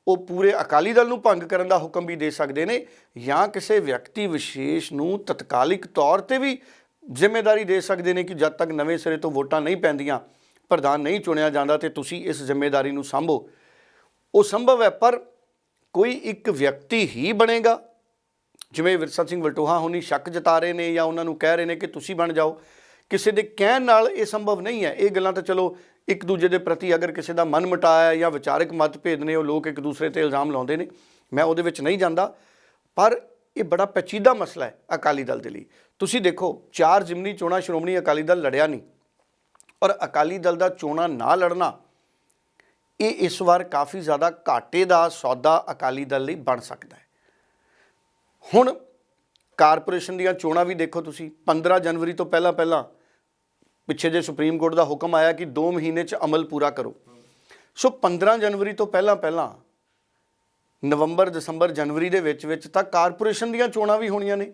ਉਹ ਪੂਰੇ ਅਕਾਲੀ ਦਲ ਨੂੰ ਭੰਗ ਕਰਨ ਦਾ ਹੁਕਮ ਵੀ ਦੇ ਸਕਦੇ ਨੇ, ਜਾਂ ਕਿਸੇ ਵਿਅਕਤੀ ਵਿਸ਼ੇਸ਼ ਨੂੰ ਤਤਕਾਲਿਕ ਤੌਰ ਤੇ ਵੀ ਜ਼ਿੰਮੇਵਾਰੀ ਦੇ ਸਕਦੇ ਨੇ ਕਿ ਜਦ ਤੱਕ ਨਵੇਂ ਸਿਰੇ ਤੋਂ ਵੋਟਾਂ ਨਹੀਂ ਪੈਂਦੀਆਂ, ਪ੍ਰਧਾਨ ਨਹੀਂ ਚੁਣਿਆ ਜਾਂਦਾ ਤੇ ਤੁਸੀਂ ਇਸ ਜ਼ਿੰਮੇਵਾਰੀ ਨੂੰ ਸੰਭੋ। ਉਹ ਸੰਭਵ ਹੈ, ਪਰ ਕੋਈ ਇੱਕ ਵਿਅਕਤੀ ਹੀ ਬਣੇਗਾ? ਜਿਵੇਂ ਵਿਰਸਾ ਸਿੰਘ ਵਲਟੋਹਾ ਹੋਣੀ ਸ਼ੱਕ ਜਤਾ ਰਹੇ ਨੇ ਜਾਂ ਉਹਨਾਂ ਨੂੰ ਕਹਿ ਰਹੇ ਨੇ ਕਿ ਤੁਸੀਂ ਬਣ ਜਾਓ, ਕਿਸੇ ਦੇ ਕਹਿਣ ਨਾਲ ਇਹ ਸੰਭਵ ਨਹੀਂ ਹੈ। ਇਹ ਗੱਲਾਂ ਤਾਂ ਚਲੋ ਇੱਕ ਦੂਜੇ ਦੇ ਪ੍ਰਤੀ ਅਗਰ ਕਿਸੇ ਦਾ ਮਨ ਮਟਾਇਆ ਜਾਂ ਵਿਚਾਰਕ ਮਤਭੇਦ ਨੇ, ਉਹ ਲੋਕ ਇੱਕ ਦੂਸਰੇ ਤੇ ਇਲਜ਼ਾਮ ਲਾਉਂਦੇ ਨੇ, ਮੈਂ ਉਹਦੇ ਵਿੱਚ ਨਹੀਂ ਜਾਂਦਾ। ਪਰ ਇਹ ਬੜਾ ਪੇਚੀਦਾ ਮਸਲਾ ਹੈ ਅਕਾਲੀ ਦਲ ਦੇ ਲਈ। ਤੁਸੀਂ ਦੇਖੋ, ਚਾਰ ਜਿਮਨੀ ਚੋਣਾਂ ਸ਼੍ਰੋਮਣੀ ਅਕਾਲੀ ਦਲ ਲੜਿਆ ਨਹੀਂ। ਔਰ ਅਕਾਲੀ ਦਲ ਦਾ ਚੋਣਾਂ ਨਾ ਲੜਨਾ ਇਹ ਇਸ ਵਾਰ ਕਾਫੀ ਜ਼ਿਆਦਾ ਘਾਟੇ ਦਾ ਸੌਦਾ ਅਕਾਲੀ ਦਲ ਲਈ ਬਣ ਸਕਦਾ ਹੈ। ਹੁਣ ਕਾਰਪੋਰੇਸ਼ਨ ਦੀਆਂ ਚੋਣਾਂ ਵੀ ਦੇਖੋ ਤੁਸੀਂ 15 ਜਨਵਰੀ ਤੋਂ ਪਹਿਲਾਂ ਪਹਿਲਾਂ ਪਿੱਛੇ ਜੇ ਸੁਪਰੀਮ ਕੋਰਟ ਦਾ ਹੁਕਮ ਆਇਆ ਕਿ 2 ਮਹੀਨੇ 'ਚ ਅਮਲ ਪੂਰਾ ਕਰੋ। ਸੋ 15 ਜਨਵਰੀ ਤੋਂ ਪਹਿਲਾਂ ਪਹਿਲਾਂ ਨਵੰਬਰ, ਦਸੰਬਰ, ਜਨਵਰੀ ਦੇ ਵਿੱਚ ਵਿੱਚ ਤਾਂ ਕਾਰਪੋਰੇਸ਼ਨ ਦੀਆਂ ਚੋਣਾਂ ਵੀ ਹੋਣੀਆਂ ਨੇ।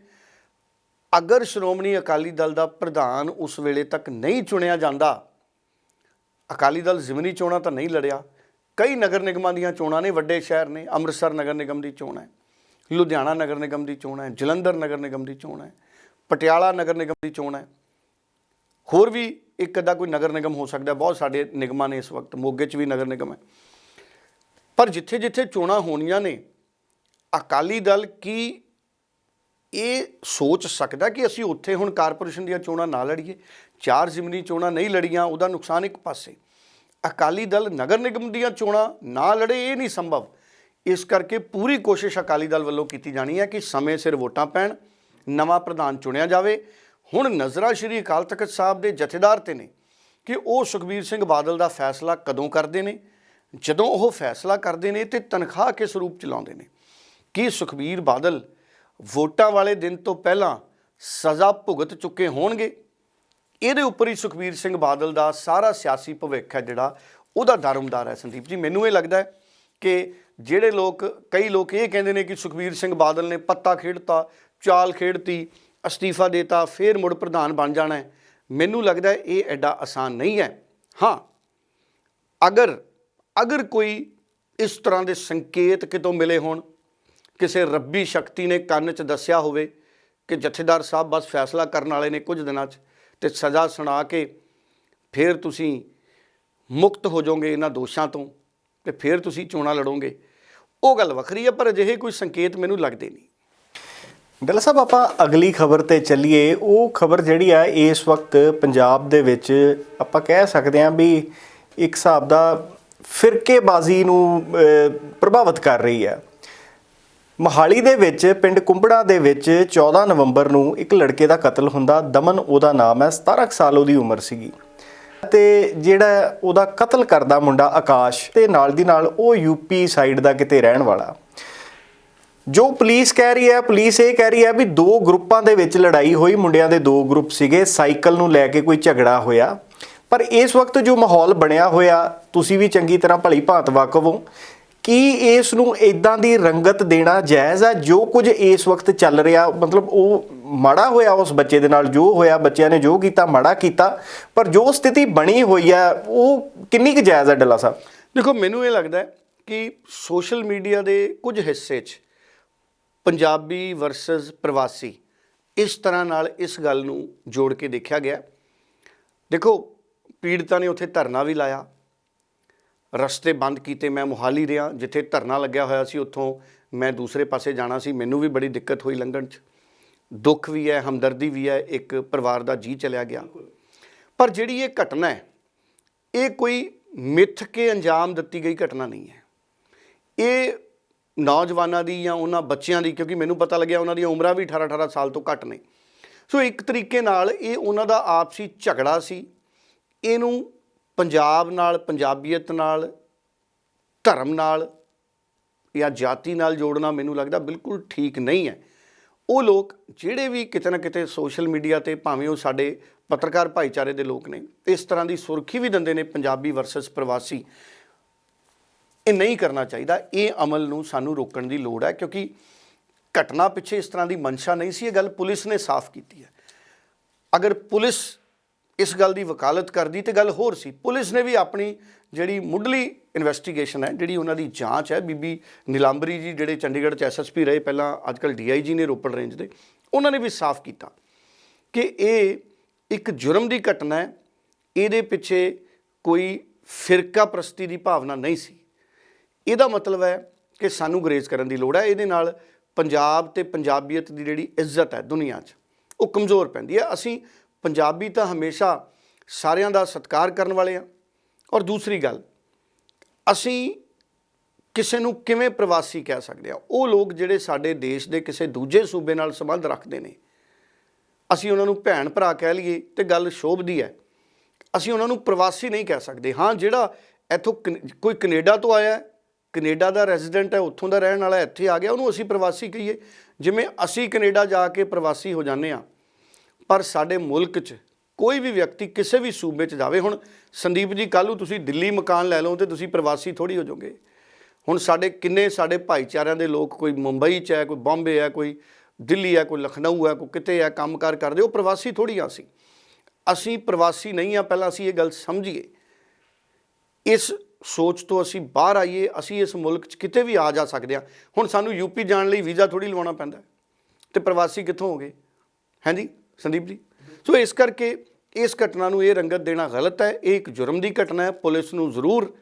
ਅਗਰ ਸ਼੍ਰੋਮਣੀ ਅਕਾਲੀ ਦਲ ਦਾ ਪ੍ਰਧਾਨ ਉਸ ਵੇਲੇ ਤੱਕ ਨਹੀਂ ਚੁਣਿਆ ਜਾਂਦਾ, ਅਕਾਲੀ ਦਲ ਜ਼ਿਮਨੀ ਚੋਣਾਂ ਤਾਂ ਨਹੀਂ ਲੜਿਆ। ਕਈ ਨਗਰ ਨਿਗਮਾਂ ਦੀਆਂ ਚੋਣਾਂ ਨੇ, ਵੱਡੇ ਸ਼ਹਿਰ ਨੇ, ਅੰਮ੍ਰਿਤਸਰ ਨਗਰ ਨਿਗਮ ਦੀ ਚੋਣ ਹੈ, ਲੁਧਿਆਣਾ ਨਗਰ ਨਿਗਮ ਦੀ ਚੋਣ ਹੈ, ਜਲੰਧਰ ਨਗਰ ਨਿਗਮ ਦੀ ਚੋਣ ਹੈ, ਪਟਿਆਲਾ ਨਗਰ ਨਿਗਮ ਦੀ ਚੋਣ ਹੈ। ਹੋਰ ਵੀ ਇੱਕ ਅੱਧਾ ਕੋਈ ਨਗਰ ਨਿਗਮ ਹੋ ਸਕਦਾ, ਬਹੁਤ ਸਾਡੇ ਨਿਗਮਾਂ ਨੇ ਇਸ ਵਕਤ, ਮੋਗੇ 'ਚ ਵੀ ਨਗਰ ਨਿਗਮ ਹੈ। ਪਰ ਜਿੱਥੇ ਜਿੱਥੇ ਚੋਣਾਂ ਹੋਣੀਆਂ ਨੇ, ਅਕਾਲੀ ਦਲ ਕੀ ਇਹ ਸੋਚ ਸਕਦਾ ਕਿ ਅਸੀਂ ਉੱਥੇ ਹੁਣ ਕਾਰਪੋਰੇਸ਼ਨ ਦੀਆਂ ਚੋਣਾਂ ਨਾ ਲੜੀਏ? ਚਾਰ ਜ਼ਿਮਨੀ ਚੋਣਾਂ ਨਹੀਂ ਲੜੀਆਂ, ਉਹਦਾ ਨੁਕਸਾਨ ਇੱਕ ਪਾਸੇ। ਅਕਾਲੀ ਦਲ ਨਗਰ ਨਿਗਮ ਦੀਆਂ ਚੋਣਾਂ ਨਾ ਲੜੇ, ਇਹ ਨਹੀਂ ਸੰਭਵ। ਇਸ ਕਰਕੇ ਪੂਰੀ ਕੋਸ਼ਿਸ਼ ਅਕਾਲੀ ਦਲ ਵੱਲੋਂ ਕੀਤੀ ਜਾਣੀ ਹੈ ਕਿ ਸਮੇਂ ਸਿਰ ਵੋਟਾਂ ਪੈਣ, ਨਵਾਂ ਪ੍ਰਧਾਨ ਚੁਣਿਆ ਜਾਵੇ। ਹੁਣ ਨਜ਼ਰਾ ਸ਼੍ਰੀ ਅਕਾਲ ਤਖਤ ਸਾਹਿਬ ਦੇ ਜਥੇਦਾਰ ਤੇ ਨੇ ਕਿ ਉਹ ਸੁਖਬੀਰ ਸਿੰਘ ਬਾਦਲ ਦਾ ਫੈਸਲਾ ਕਦੋਂ ਕਰਦੇ ਨੇ, ਜਦੋਂ ਉਹ ਫੈਸਲਾ ਕਰਦੇ ਨੇ ਤੇ ਤਨਖਾਹ ਕਿਸ ਰੂਪ ਚ ਲਾਉਂਦੇ ਨੇ। ਕੀ ਸੁਖਬੀਰ ਬਾਦਲ ਵੋਟਾਂ ਵਾਲੇ ਦਿਨ ਤੋਂ ਪਹਿਲਾਂ ਸਜ਼ਾ ਭੁਗਤ ਚੁੱਕੇ ਹੋਣਗੇ? ਇਹਦੇ ਉੱਪਰ ਹੀ ਸੁਖਬੀਰ ਸਿੰਘ ਬਾਦਲ ਦਾ ਸਾਰਾ ਸਿਆਸੀ ਭਵਿੱਖ ਹੈ ਜਿਹੜਾ, ਉਹਦਾ ਦਰਮਦਾਰ ਹੈ ਸੰਦੀਪ ਜੀ। ਮੈਨੂੰ ਇਹ ਲੱਗਦਾ ਹੈ ਕਿ ਜਿਹੜੇ ਲੋਕ, ਕਈ ਲੋਕ ਇਹ ਕਹਿੰਦੇ ਨੇ ਕਿ ਸੁਖਬੀਰ ਸਿੰਘ ਬਾਦਲ ਨੇ ਪੱਤਾ ਖੇਡਤਾ, ਚਾਲ ਖੇਡਤੀ, ਅਸਤੀਫਾ ਦੇਤਾ, ਫੇਰ ਮੁੜ ਪ੍ਰਧਾਨ ਬਣ ਜਾਣਾ ਹੈ। ਮੈਨੂੰ ਲੱਗਦਾ ਇਹ ਐਡਾ ਆਸਾਨ ਨਹੀਂ ਹੈ। ਹਾਂ, ਅਗਰ ਅਗਰ ਕੋਈ ਇਸ ਤਰ੍ਹਾਂ ਦੇ ਸੰਕੇਤ ਕਿਤੋਂ ਮਿਲੇ ਹੋਣ, ਕਿਸੇ ਰੱਬੀ ਸ਼ਕਤੀ ਨੇ ਕੰਨ 'ਚ ਦੱਸਿਆ ਹੋਵੇ ਕਿ ਜਥੇਦਾਰ ਸਾਹਿਬ ਬਸ ਫੈਸਲਾ ਕਰਨ ਵਾਲੇ ਨੇ ਕੁਝ ਦਿਨਾਂ 'ਚ ਤੇ ਸਜ਼ਾ ਸੁਣਾ ਕੇ ਫਿਰ ਤੁਸੀਂ ਮੁਕਤ ਹੋ ਜਾਓਗੇ ਇਹਨਾਂ ਦੋਸ਼ਾਂ ਤੋਂ ਤੇ ਫਿਰ ਤੁਸੀਂ ਚੋਣਾਂ ਲੜੋਗੇ। ਉਹ ਗੱਲ ਵੱਖਰੀ ਹੈ ਪਰ ਅਜਿਹੇ ਕੋਈ ਸੰਕੇਤ ਮੈਨੂੰ ਲੱਗਦੇ ਨਹੀਂ। ਡੱਲਾ ਸਾਹਿਬ, ਆਪਾਂ ਅਗਲੀ ਖਬਰ ਤੇ ਚੱਲੀਏ। ਉਹ ਖਬਰ ਜਿਹੜੀ ਆ, ਇਸ ਵਕਤ ਪੰਜਾਬ ਦੇ ਵਿੱਚ ਆਪਾਂ ਕਹਿ ਸਕਦੇ ਹਾਂ ਵੀ ਇੱਕ ਹਿਸਾਬ ਦਾ ਫਿਰਕੇਬਾਜ਼ੀ ਨੂੰ ਪ੍ਰਭਾਵਿਤ ਕਰ ਰਹੀ ਹੈ ਮੋਹਾਲੀ ਦੇ ਵਿੱਚ, ਪਿੰਡ ਕੁੰਬੜਾ ਦੇ ਵਿੱਚ 14 ਨਵੰਬਰ ਨੂੰ ਇੱਕ ਲੜਕੇ ਦਾ ਕਤਲ ਹੁੰਦਾ। ਦਮਨ ਉਹਦਾ ਨਾਮ ਹੈ 17 ਕੁ ਸਾਲ ਉਹਦੀ ਉਮਰ ਸੀਗੀ। ਤੇ ਜਿਹੜਾ ਉਹਦਾ ਕਤਲ ਕਰਦਾ ਮੁੰਡਾ ਆਕਾਸ਼ ਤੇ ਨਾਲ ਦੀ ਨਾਲ ਉਹ ਯੂਪੀ ਸਾਈਡ ਦਾ ਕਿਤੇ ਰਹਿਣ ਵਾਲਾ। ਜੋ ਪੁਲਿਸ ਕਹਿ ਰਹੀ ਹੈ, ਪੁਲਿਸ ਇਹ ਕਹਿ ਰਹੀ ਹੈ ਵੀ ਦੋ ਗਰੁੱਪਾਂ ਦੇ ਵਿੱਚ ਲੜਾਈ ਹੋਈ। ਮੁੰਡਿਆਂ ਦੇ ਦੋ ਗਰੁੱਪ ਸੀਗੇ, ਸਾਈਕਲ ਨੂੰ ਲੈ ਕੇ ਕੋਈ ਝਗੜਾ ਹੋਇਆ। ਪਰ ਇਸ ਵਕਤ ਜੋ ਮਾਹੌਲ ਬਣਿਆ ਹੋਇਆ, ਤੁਸੀਂ ਵੀ ਚੰਗੀ ਤਰ੍ਹਾਂ ਭਲੀ ਭਾਂਤ ਵਾਕਫ ਹੋ। ਕੀ ਇਸ ਨੂੰ ਇਦਾਂ ਦੀ ਰੰਗਤ ਦੇਣਾ ਜਾਇਜ਼ ਹੈ ਜੋ ਕੁਝ ਇਸ ਵਕਤ ਚੱਲ ਰਿਹਾ, ਮਤਲਬ ਉਹ ਮਾੜਾ ਹੋਇਆ ਉਸ ਬੱਚੇ ਦੇ ਨਾਲ, ਜੋ ਹੋਇਆ, ਬੱਚਿਆਂ ਨੇ ਜੋ ਕੀਤਾ, ਮਾੜਾ ਕੀਤਾ, ਪਰ ਜੋ ਸਥਿਤੀ ਬਣੀ ਹੋਈ ਹੈ ਉਹ ਕਿੰਨੀ ਕੁ ਜਾਇਜ਼ ਹੈ ਡੱਲਾ ਸਾਹਿਬ? ਦੇਖੋ, ਮੈਨੂੰ ਇਹ ਲੱਗਦਾ ਕਿ ਸੋਸ਼ਲ ਮੀਡੀਆ ਦੇ ਕੁਝ ਹਿੱਸੇ 'ਚ ਪੰਜਾਬੀ ਵਰਸਸ ਪ੍ਰਵਾਸੀ, ਇਸ ਤਰ੍ਹਾਂ ਨਾਲ ਇਸ ਗੱਲ ਨੂੰ ਜੋੜ ਕੇ ਦੇਖਿਆ ਗਿਆ। ਦੇਖੋ, ਪੀੜਤਾਂ ਨੇ ਉੱਥੇ ਧਰਨਾ ਵੀ ਲਾਇਆ। ਰਸਤੇ ਬੰਦ ਕੀਤੇ ਮੈਂ ਮੁਹਾਲੀ ਰਿਹਾ, ਜਿੱਥੇ ਧਰਨਾ ਲੱਗਿਆ ਹੋਇਆ ਸੀ ਉੱਥੋਂ ਮੈਂ ਦੂਸਰੇ ਪਾਸੇ ਜਾਣਾ ਸੀ, ਮੈਨੂੰ ਵੀ ਬੜੀ ਦਿੱਕਤ ਹੋਈ ਲੰਘਣ 'ਚ। ਦੁੱਖ ਵੀ ਹੈ, ਹਮਦਰਦੀ ਵੀ ਹੈ, ਇੱਕ ਪਰਿਵਾਰ ਦਾ ਜੀ ਚਲਿਆ ਗਿਆ। ਪਰ ਜਿਹੜੀ ਇਹ ਘਟਨਾ ਹੈ, ਇਹ ਕੋਈ ਮਿੱਥ ਕੇ ਅੰਜਾਮ ਦਿੱਤੀ ਗਈ ਘਟਨਾ ਨਹੀਂ ਹੈ। ਇਹ ਨੌਜਵਾਨਾਂ ਦੀ ਜਾਂ ਉਹਨਾਂ ਬੱਚਿਆਂ ਦੀ, ਕਿਉਂਕਿ ਮੈਨੂੰ ਪਤਾ ਲੱਗਿਆ ਉਹਨਾਂ ਦੀਆਂ ਉਮਰਾਂ ਵੀ 18 18 ਸਾਲ ਤੋਂ ਘੱਟ ਨੇ। ਸੋ ਇੱਕ ਤਰੀਕੇ ਨਾਲ ਇਹ ਉਹਨਾਂ ਦਾ ਆਪਸੀ ਝਗੜਾ ਸੀ। ਇਹਨੂੰ ਪੰਜਾਬ ਨਾਲ, ਪੰਜਾਬੀਅਤ ਨਾਲ, ਧਰਮ ਨਾਲ ਜਾਂ ਜਾਤੀ ਨਾਲ ਜੋੜਨਾ ਮੈਨੂੰ ਲੱਗਦਾ ਬਿਲਕੁਲ ਠੀਕ ਨਹੀਂ ਹੈ। ਉਹ ਲੋਕ ਜਿਹੜੇ ਵੀ ਕਿਤੇ ਨਾ ਕਿਤੇ ਸੋਸ਼ਲ ਮੀਡੀਆ ਤੇ ਭਾਵੇਂ ਉਹ ਸਾਡੇ ਪੱਤਰਕਾਰ ਭਾਈਚਾਰੇ ਦੇ ਲੋਕ ਨੇ, ਇਸ ਤਰ੍ਹਾਂ ਦੀ ਸੁਰਖੀ ਵੀ ਦਿੰਦੇ ਨੇ ਪੰਜਾਬੀ ਵਰਸਸ ਪ੍ਰਵਾਸੀ। ਇਹ ਨਹੀਂ ਕਰਨਾ ਚਾਹੀਦਾ। ਇਹ ਅਮਲ ਨੂੰ ਸਾਨੂੰ ਰੋਕਣ ਦੀ ਲੋੜ ਹੈ ਕਿਉਂਕਿ ਘਟਨਾ ਪਿੱਛੇ ਇਸ ਤਰ੍ਹਾਂ ਦੀ ਮਨਸ਼ਾ ਨਹੀਂ ਸੀ। ਇਹ ਗੱਲ ਪੁਲਿਸ ਨੇ ਸਾਫ਼ ਕੀਤੀ ਹੈ। ਅਗਰ ਪੁਲਿਸ ਇਸ ਗੱਲ ਦੀ ਵਕਾਲਤ ਕਰਦੀ ਤੇ ਗੱਲ ਹੋਰ ਸੀ, ਪੁਲਿਸ ਨੇ ਵੀ ਆਪਣੀ ਜਿਹੜੀ ਮੁੱਢਲੀ ਇਨਵੈਸਟੀਗੇਸ਼ਨ ਹੈ, ਜਿਹੜੀ ਉਹਨਾਂ ਦੀ ਜਾਂਚ ਹੈ, ਬੀਬੀ ਨਿਲੰਬਰੀ ਜੀ ਜਿਹੜੇ ਚੰਡੀਗੜ੍ਹ ਚ ਐਸਐਸਪੀ ਰਹੇ, ਪਹਿਲਾਂ ਅੱਜਕੱਲ ਡੀਆਈਜੀ ਨੇ ਰੋਪੜ ਰੇਂਜ ਦੇ, ਉਹਨਾਂ ਨੇ ਵੀ ਸਾਫ਼ ਕੀਤਾ ਕਿ ਇਹ ਇੱਕ ਜੁਰਮ ਦੀ ਘਟਨਾ ਹੈ, ਇਹਦੇ ਪਿੱਛੇ ਕੋਈ ਫਿਰਕਾ ਪ੍ਰਸਤੀ ਦੀ ਭਾਵਨਾ ਨਹੀਂ ਸੀ। ਇਹਦਾ ਮਤਲਬ ਹੈ ਕਿ ਸਾਨੂੰ ਗਰੇਜ਼ ਕਰਨ ਦੀ ਲੋੜ ਹੈ, ਇਹਦੇ ਨਾਲ ਪੰਜਾਬ ਤੇ ਪੰਜਾਬੀਅਤ ਦੀ ਜਿਹੜੀ ਇੱਜ਼ਤ ਹੈ ਦੁਨੀਆ 'ਚ, ਉਹ ਕਮਜ਼ੋਰ ਪੈਂਦੀ ਹੈ। ਅਸੀਂ ਪੰਜਾਬੀ ਤਾਂ ਹਮੇਸ਼ਾ ਸਾਰਿਆਂ ਦਾ ਸਤਿਕਾਰ ਕਰਨ ਵਾਲੇ ਆ। ਔਰ ਦੂਸਰੀ ਗੱਲ ਅਸੀਂ ਕਿਸੇ ਨੂੰ ਕਿਵੇਂ ਪ੍ਰਵਾਸੀ ਕਹਿ ਸਕਦੇ ਆ? ਉਹ ਲੋਕ ਜਿਹੜੇ ਸਾਡੇ ਦੇਸ਼ ਦੇ ਕਿਸੇ ਦੂਜੇ ਸੂਬੇ ਨਾਲ ਸੰਬੰਧ ਰੱਖਦੇ ਨੇ। ਅਸੀਂ ਉਹਨਾਂ ਨੂੰ ਭੈਣ ਭਰਾ ਕਹਿ ਲਈਏ ਤੇ ਗੱਲ ਸ਼ੋਭਦੀ ਹੈ। ਅਸੀਂ ਉਹਨਾਂ ਨੂੰ ਪ੍ਰਵਾਸੀ ਨਹੀਂ ਕਹਿ ਸਕਦੇ। ਹਾਂ ਜਿਹੜਾ ਇੱਥੋਂ ਕਨ- ਕੋਈ ਕੈਨੇਡਾ ਤੋਂ ਆਇਆ ਹੈ, ਕੈਨੇਡਾ ਦਾ ਰੈਜ਼ੀਡੈਂਟ ਹੈ ਉੱਥੋਂ ਦਾ ਰਹਿਣ ਵਾਲਾ ਇੱਥੇ ਆ ਗਿਆ ਉਹਨੂੰ ਅਸੀਂ ਪ੍ਰਵਾਸੀ ਕਹੀਏ। ਜਿਵੇਂ ਅਸੀਂ ਕੈਨੇਡਾ ਜਾ ਕੇ ਪ੍ਰਵਾਸੀ ਹੋ ਜਾਂਦੇ ਆ ਪਰ ਸਾਡੇ ਮੁਲਕ 'ਚ ਕੋਈ ਵੀ ਵਿਅਕਤੀ ਕਿਸੇ ਵੀ ਸੂਬੇ 'ਚ ਜਾਵੇ, ਹੁਣ ਸੰਦੀਪ ਜੀ, ਕੱਲ੍ਹ ਨੂੰ ਤੁਸੀਂ ਦਿੱਲੀ ਮਕਾਨ ਲੈ ਲਓ ਤੇ ਤੁਸੀਂ ਪ੍ਰਵਾਸੀ ਥੋੜੀ ਹੋ ਜਾਓਗੇ। ਹੁਣ ਸਾਡੇ ਕਿੰਨੇ ਸਾਡੇ ਭਾਈਚਾਰਿਆਂ ਦੇ ਲੋਕ, ਕੋਈ ਮੁੰਬਈ 'ਚ ਹੈ, ਕੋਈ ਬੰਬੇ ਹੈ, ਕੋਈ ਦਿੱਲੀ ਹੈ, ਕੋਈ ਲਖਨਊ ਹੈ, ਕੋਈ ਕਿਤੇ ਹੈ ਕੰਮਕਾਰ ਕਰਦੇ, ਉਹ ਪ੍ਰਵਾਸੀ ਥੋੜੀ ਆ ਸੀ ਅਸੀਂ ਪ੍ਰਵਾਸੀ ਨਹੀਂ ਆ, ਪਹਿਲਾਂ ਅਸੀਂ ਇਹ ਗੱਲ ਸਮਝੀਏ। ਇਸ ਸੋਚ ਤੋਂ ਅਸੀਂ ਬਾਹਰ ਆਈਏ, ਅਸੀਂ ਇਸ ਮੁਲਕ 'ਚ ਕਿਤੇ ਵੀ ਆ ਜਾ ਸਕਦੇ ਹਾਂ ਹੁਣ ਸਾਨੂੰ ਯੂਪੀ ਜਾਣ ਲਈ ਵੀਜ਼ਾ ਥੋੜੀ ਲਵਾਉਣਾ ਪੈਂਦਾ ਹੈ। ਤੇ ਪ੍ਰਵਾਸੀ ਕਿੱਥੋਂ ਹੋਗੇ? ਹਾਂਜੀ ਸੰਦੀਪ ਜੀ। ਸੋ ਇਸ ਕਰਕੇ ਇਸ ਘਟਨਾ ਨੂੰ ਇਹ ਰੰਗਤ ਦੇਣਾ ਗਲਤ ਹੈ। ਇਹ ਇੱਕ ਜੁਰਮ ਦੀ ਘਟਨਾ ਹੈ। ਪੁਲਿਸ ਨੂੰ ਜ਼ਰੂਰ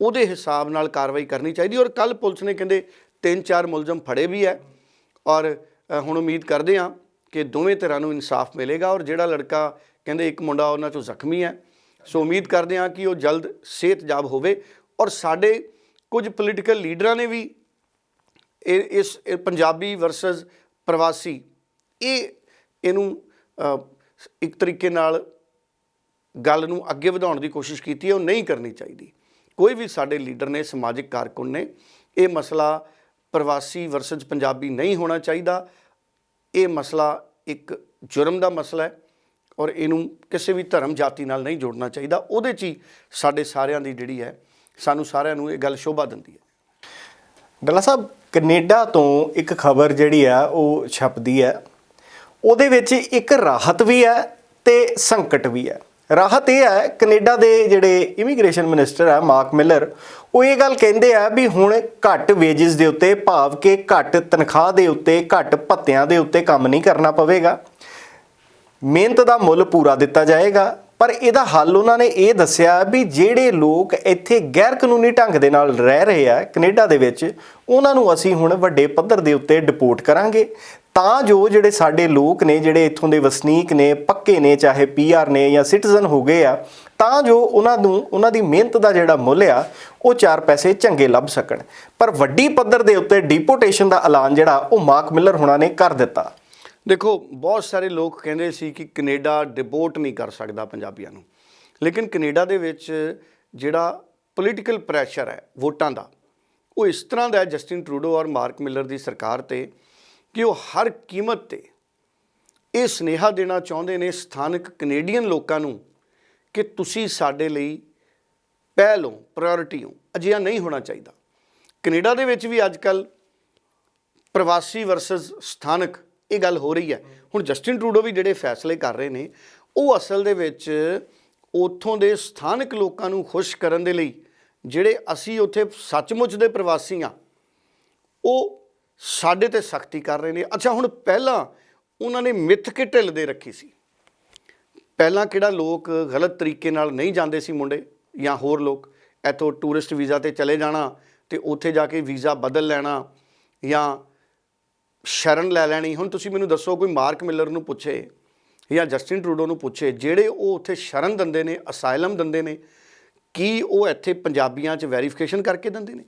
ਉਹਦੇ ਹਿਸਾਬ ਨਾਲ ਕਾਰਵਾਈ ਕਰਨੀ ਚਾਹੀਦੀ ਔਰ ਕੱਲ ਪੁਲਿਸ ਨੇ ਕਹਿੰਦੇ ਤਿੰਨ ਚਾਰ ਮੁਲਜ਼ਮ ਫੜੇ ਵੀ ਹੈ ਔਰ ਹੁਣ ਉਮੀਦ ਕਰਦੇ ਹਾਂ ਕਿ ਦੋਵੇਂ ਧਿਰਾਂ ਨੂੰ ਇਨਸਾਫ ਮਿਲੇਗਾ ਔਰ ਜਿਹੜਾ ਲੜਕਾ ਕਹਿੰਦੇ ਇੱਕ ਮੁੰਡਾ ਉਹਨਾਂ ਚੋਂ ਜ਼ਖਮੀ ਹੈ। ਸੋ ਉਮੀਦ ਕਰਦੇ ਹਾਂ ਕਿ ਉਹ ਜਲਦ ਸਿਹਤਯਾਬ ਹੋਵੇ ਔਰ ਸਾਡੇ ਕੁਝ ਪੋਲੀਟੀਕਲ ਲੀਡਰਾਂ ਨੇ ਵੀ ਇਹ, ਇਸ ਪੰਜਾਬੀ ਵਰਸਸ ਪ੍ਰਵਾਸੀ ਇਹ, ਇਹਨੂੰ ਇੱਕ ਤਰੀਕੇ ਨਾਲ ਗੱਲ ਨੂੰ ਅੱਗੇ ਵਧਾਉਣ ਦੀ ਕੋਸ਼ਿਸ਼ ਕੀਤੀ ਹੈ, ਉਹ ਨਹੀਂ ਕਰਨੀ ਚਾਹੀਦੀ। ਕੋਈ ਵੀ ਸਾਡੇ ਲੀਡਰ ਨੇ, ਸਮਾਜਿਕ ਕਾਰਕੁਨ ਨੇ, ਇਹ ਮਸਲਾ ਪ੍ਰਵਾਸੀ ਵਰਸਸ ਪੰਜਾਬੀ ਨਹੀਂ ਹੋਣਾ ਚਾਹੀਦਾ। ਇਹ ਮਸਲਾ ਇੱਕ ਜੁਰਮ ਦਾ ਮਸਲਾ ਹੈ ਔਰ ਇਹਨੂੰ ਕਿਸੇ ਵੀ ਧਰਮ ਜਾਤੀ ਨਾਲ ਨਹੀਂ ਜੋੜਨਾ ਚਾਹੀਦਾ। ਉਹਦੇ 'ਚ ਹੀ ਸਾਡੇ ਸਾਰਿਆਂ ਦੀ ਜਿਹੜੀ ਹੈ, ਸਾਨੂੰ ਸਾਰਿਆਂ ਨੂੰ ਇਹ ਗੱਲ ਸ਼ੋਭਾ ਦਿੰਦੀ ਹੈ। ਡੱਲਾ ਸਾਹਿਬ, ਕੈਨੇਡਾ ਤੋਂ ਇੱਕ ਖਬਰ ਜਿਹੜੀ ਆ, ਉਹ ਛਪਦੀ ਹੈ। ਉਹਦੇ ਵਿੱਚ ਇੱਕ ਰਾਹਤ ਵੀ ਹੈ ਤੇ ਸੰਕਟ ਵੀ ਹੈ। ਰਾਹਤ ਇਹ ਹੈ, ਕੈਨੇਡਾ ਦੇ ਜਿਹੜੇ ਇਮੀਗ੍ਰੇਸ਼ਨ ਮਿਨਿਸਟਰ ਹੈ, ਮਾਰਕ ਮਿਲਰ, ਉਹ ਇਹ ਗੱਲ ਕਹਿੰਦੇ ਆ ਵੀ ਹੁਣ ਘੱਟ ਵੇਜਸ ਦੇ ਉੱਤੇ ਭਾਵ ਕਿ ਘੱਟ ਤਨਖਾਹ ਦੇ ਉੱਤੇ, ਘੱਟ ਭੱਤਿਆਂ ਦੇ ਉੱਤੇ ਕੰਮ ਨਹੀਂ ਕਰਨਾ ਪਵੇਗਾ। ਮਿਹਨਤ ਦਾ ਮੁੱਲ ਪੂਰਾ ਦਿੱਤਾ ਜਾਏਗਾ, ਪਰ ਇਹਦਾ ਹੱਲ ਉਹਨਾਂ ਨੇ ਇਹ ਦੱਸਿਆ ਵੀ ਜਿਹੜੇ ਲੋਕ ਇੱਥੇ ਗੈਰ ਕਾਨੂੰਨੀ ਢੰਗ ਦੇ ਨਾਲ ਰਹਿ ਰਹੇ ਆ ਕੈਨੇਡਾ ਦੇ ਵਿੱਚ, ਉਹਨਾਂ ਨੂੰ ਅਸੀਂ ਹੁਣ ਵੱਡੇ ਪੱਧਰ ਦੇ ਉੱਤੇ ਡਿਪੋਰਟ ਕਰਾਂਗੇ। ਤਾਂ ਜੋ ਜਿਹੜੇ ਸਾਡੇ ਲੋਕ ਨੇ, ਜਿਹੜੇ ਇੱਥੋਂ ਦੇ ਵਸਨੀਕ ਨੇ, ਪੱਕੇ ਨੇ, ਚਾਹੇ ਪੀਆਰ ਨੇ ਜਾਂ ਸਿਟੀਜ਼ਨ ਹੋ ਗਏ ਆ, ਤਾਂ ਜੋ ਉਹਨਾਂ ਨੂੰ, ਉਹਨਾਂ ਦੀ ਮਿਹਨਤ ਦਾ ਜਿਹੜਾ ਮੁੱਲ ਆ, ਉਹ ਚਾਰ ਪੈਸੇ ਚੰਗੇ ਲੱਭ ਸਕਣ। ਪਰ ਵੱਡੀ ਪੱਧਰ ਦੇ ਉੱਤੇ ਡਿਪੋਰਟੇਸ਼ਨ ਦਾ ਐਲਾਨ ਜਿਹੜਾ, ਉਹ ਮਾਰਕ ਮਿਲਰ ਹੁਣਾਂ ਨੇ ਕਰ ਦਿੱਤਾ। ਦੇਖੋ, ਬਹੁਤ ਸਾਰੇ ਲੋਕ ਕਹਿੰਦੇ ਸੀ ਕਿ ਕੈਨੇਡਾ ਡਿਪੋਰਟ ਨਹੀਂ ਕਰ ਸਕਦਾ ਪੰਜਾਬੀਆਂ ਨੂੰ। ਲੇਕਿਨ ਕੈਨੇਡਾ ਦੇ ਵਿੱਚ ਜਿਹੜਾ ਪੋਲੀਟੀਕਲ ਪ੍ਰੈਸ਼ਰ ਹੈ, ਵੋਟਾਂ ਦਾ, ਉਹ ਇਸ ਤਰ੍ਹਾਂ ਦਾ ਜਸਟਿਨ ਟਰੂਡੋ ਔਰ ਮਾਰਕ ਮਿਲਰ ਦੀ ਸਰਕਾਰ ਤੇ। ਕਿ ਉਹ ਹਰ ਕੀਮਤ ਤੇ ਇਹ ਸੁਨੇਹਾ ਦੇਣਾ ਚਾਹੁੰਦੇ ਨੇ ਸਥਾਨਕ ਕੈਨੇਡੀਅਨ ਲੋਕਾਂ ਨੂੰ ਕਿ ਤੁਸੀਂ ਸਾਡੇ ਲਈ ਪਹਿਲੋਂ ਹੋ ਪ੍ਰਾਇੋਰਟੀ ਹੋ। ਅਜਿਹਾ ਨਹੀਂ ਹੋਣਾ ਚਾਹੀਦਾ। ਕੈਨੇਡਾ ਦੇ ਵਿੱਚ ਵੀ ਅੱਜ ਕੱਲ੍ਹ ਪ੍ਰਵਾਸੀ ਵਰਸਸ ਸਥਾਨਕ ਇਹ ਗੱਲ ਹੋ ਰਹੀ ਹੈ। ਹੁਣ ਜਸਟਿਨ ਟਰੂਡੋ ਵੀ ਜਿਹੜੇ ਫੈਸਲੇ ਕਰ ਰਹੇ ਨੇ, ਉਹ ਅਸਲ ਦੇ ਵਿੱਚ ਉੱਥੋਂ ਦੇ ਸਥਾਨਕ ਲੋਕਾਂ ਨੂੰ ਖੁਸ਼ ਕਰਨ ਦੇ ਲਈ ਜਿਹੜੇ ਅਸੀਂ ਉੱਥੇ ਸੱਚਮੁੱਚ ਦੇ ਪ੍ਰਵਾਸੀ ਆ ਉਹ ਸਾਡੇ ਤੇ ਸਖਤੀ ਕਰ ਰਹੇ ਨੇ। ਅੱਛਾ, ਹੁਣ ਪਹਿਲਾਂ ਉਹਨਾਂ ਨੇ ਮਿੱਥ ਕੇ ਢਿੱਲ ਦੇ ਰੱਖੀ ਸੀ। ਪਹਿਲਾਂ ਕਿਹੜਾ ਲੋਕ ਗਲਤ ਤਰੀਕੇ ਨਾਲ ਨਹੀਂ ਜਾਂਦੇ ਸੀ ਮੁੰਡੇ ਜਾਂ ਹੋਰ ਲੋਕ? ਇੱਥੋਂ ਟੂਰਿਸਟ ਵੀਜ਼ਾ ਤੇ ਚਲੇ ਜਾਣਾ ਤੇ ਉੱਥੇ ਜਾ ਕੇ ਵੀਜ਼ਾ ਬਦਲ ਲੈਣਾ ਜਾਂ ਸ਼ਰਨ ਲੈ ਲੈਣੀ। ਹੁਣ ਤੁਸੀਂ ਮੈਨੂੰ ਦੱਸੋ, ਕੋਈ ਮਾਰਕ ਮਿਲਰ ਨੂੰ ਪੁੱਛੇ ਜਾਂ ਜਸਟਿਨ ਟਰੂਡੋ ਨੂੰ ਪੁੱਛੇ, ਜਿਹੜੇ ਉਹ ਉੱਥੇ ਸ਼ਰਨ ਦਿੰਦੇ ਨੇ ਅਸਾਈਲਮ ਦਿੰਦੇ ਨੇ, ਕੀ ਉਹ ਇੱਥੇ ਪੰਜਾਬੀਆਂ 'ਚ ਵੈਰੀਫਿਕੇਸ਼ਨ ਕਰਕੇ ਦਿੰਦੇ ਨੇ?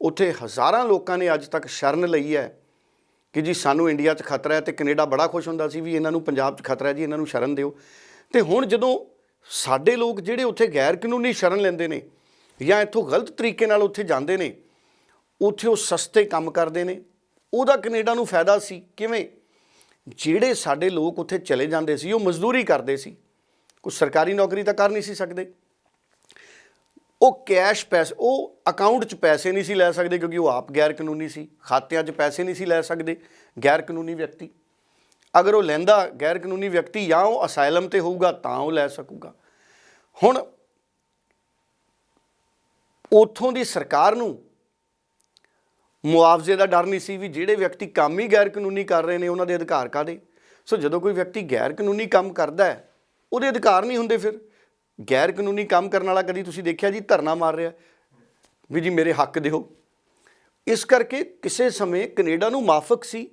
ਉੱਥੇ ਹਜ਼ਾਰਾਂ ਲੋਕਾਂ ਨੇ ਅੱਜ ਤੱਕ ਸ਼ਰਨ ਲਈ ਹੈ ਕਿ ਜੀ ਸਾਨੂੰ ਇੰਡੀਆ 'ਚ ਖਤਰਾ ਹੈ ਤੇ ਕੈਨੇਡਾ ਬੜਾ ਖੁਸ਼ ਹੁੰਦਾ ਸੀ ਵੀ ਇਹਨਾਂ ਨੂੰ ਪੰਜਾਬ 'ਚ ਖਤਰਾ ਹੈ ਜੀ, ਇਹਨਾਂ ਨੂੰ ਸ਼ਰਨ ਦਿਓ। ਤੇ ਹੁਣ ਜਦੋਂ ਸਾਡੇ ਲੋਕ ਜਿਹੜੇ ਉੱਥੇ ਗੈਰ ਕਾਨੂੰਨੀ ਸ਼ਰਨ ਲੈਂਦੇ ਨੇ ਜਾਂ ਇੱਥੋਂ ਗਲਤ ਤਰੀਕੇ ਨਾਲ ਉੱਥੇ ਜਾਂਦੇ ਨੇ, ਉੱਥੇ ਉਹ ਸਸਤੇ ਕੰਮ ਕਰਦੇ ਨੇ, ਉਹਦਾ ਕੈਨੇਡਾ ਨੂੰ ਫਾਇਦਾ ਸੀ। ਕਿਵੇਂ? ਜਿਹੜੇ ਸਾਡੇ ਲੋਕ ਉੱਥੇ ਚਲੇ ਜਾਂਦੇ ਸੀ, ਉਹ ਮਜ਼ਦੂਰੀ ਕਰਦੇ ਸੀ। ਕੋਈ ਸਰਕਾਰੀ ਨੌਕਰੀ ਤਾਂ ਕਰ ਨਹੀਂ ਸੀ ਸਕਦੇ। ਉਹ ਕੈਸ਼ ਪੈਸੇ, ਉਹ ਅਕਾਊਂਟ 'ਚ ਪੈਸੇ ਨਹੀਂ ਸੀ ਲੈ ਸਕਦੇ ਕਿਉਂਕਿ ਉਹ ਆਪ ਗੈਰ ਕਾਨੂੰਨੀ ਸੀ। ਖਾਤਿਆਂ 'ਚ ਪੈਸੇ ਨਹੀਂ ਸੀ ਲੈ ਸਕਦੇ। ਗੈਰ ਕਾਨੂੰਨੀ ਵਿਅਕਤੀ। ਅਗਰ ਉਹ ਲੈਂਦਾ ਗੈਰ ਕਾਨੂੰਨੀ ਵਿਅਕਤੀ ਜਾਂ ਉਹ ਅਸਾਈਲਮ ਤੇ ਹੋਊਗਾ ਤਾਂ ਉਹ ਲੈ ਸਕੂਗਾ। ਹੁਣ ਉਥੋਂ ਦੀ ਸਰਕਾਰ ਨੂੰ ਮੁਆਵਜ਼ੇ ਦਾ ਡਰ ਨਹੀਂ ਸੀ ਵੀ ਜਿਹੜੇ ਵਿਅਕਤੀ ਕੰਮ ਹੀ ਗੈਰ ਕਾਨੂੰਨੀ ਕਰ ਰਹੇ ਨੇ ਉਹਨਾਂ ਦੇ ਅਧਿਕਾਰ ਕਾਦੇ ਸੋ ਜਦੋਂ ਕੋਈ ਵਿਅਕਤੀ ਗੈਰ ਕਾਨੂੰਨੀ ਕੰਮ ਕਰਦਾ ਹੈ, ਉਹਦੇ ਅਧਿਕਾਰ ਨਹੀਂ ਹੁੰਦੇ ਫਿਰ। ਗੈਰ ਕਾਨੂੰਨੀ ਕੰਮ ਕਰਨ ਵਾਲਾ ਕਦੀ ਤੁਸੀਂ ਦੇਖਿਆ ਜੀ ਧਰਨਾ ਮਾਰ ਰਿਹਾ? ਵੀ ਜੀ ਮੇਰੇ ਹੱਕ ਦਿਓ। ਇਸ ਕਰਕੇ ਕਿਸੇ ਸਮੇਂ ਕੈਨੇਡਾ ਨੂੰ ਮਾਫਕ ਸੀ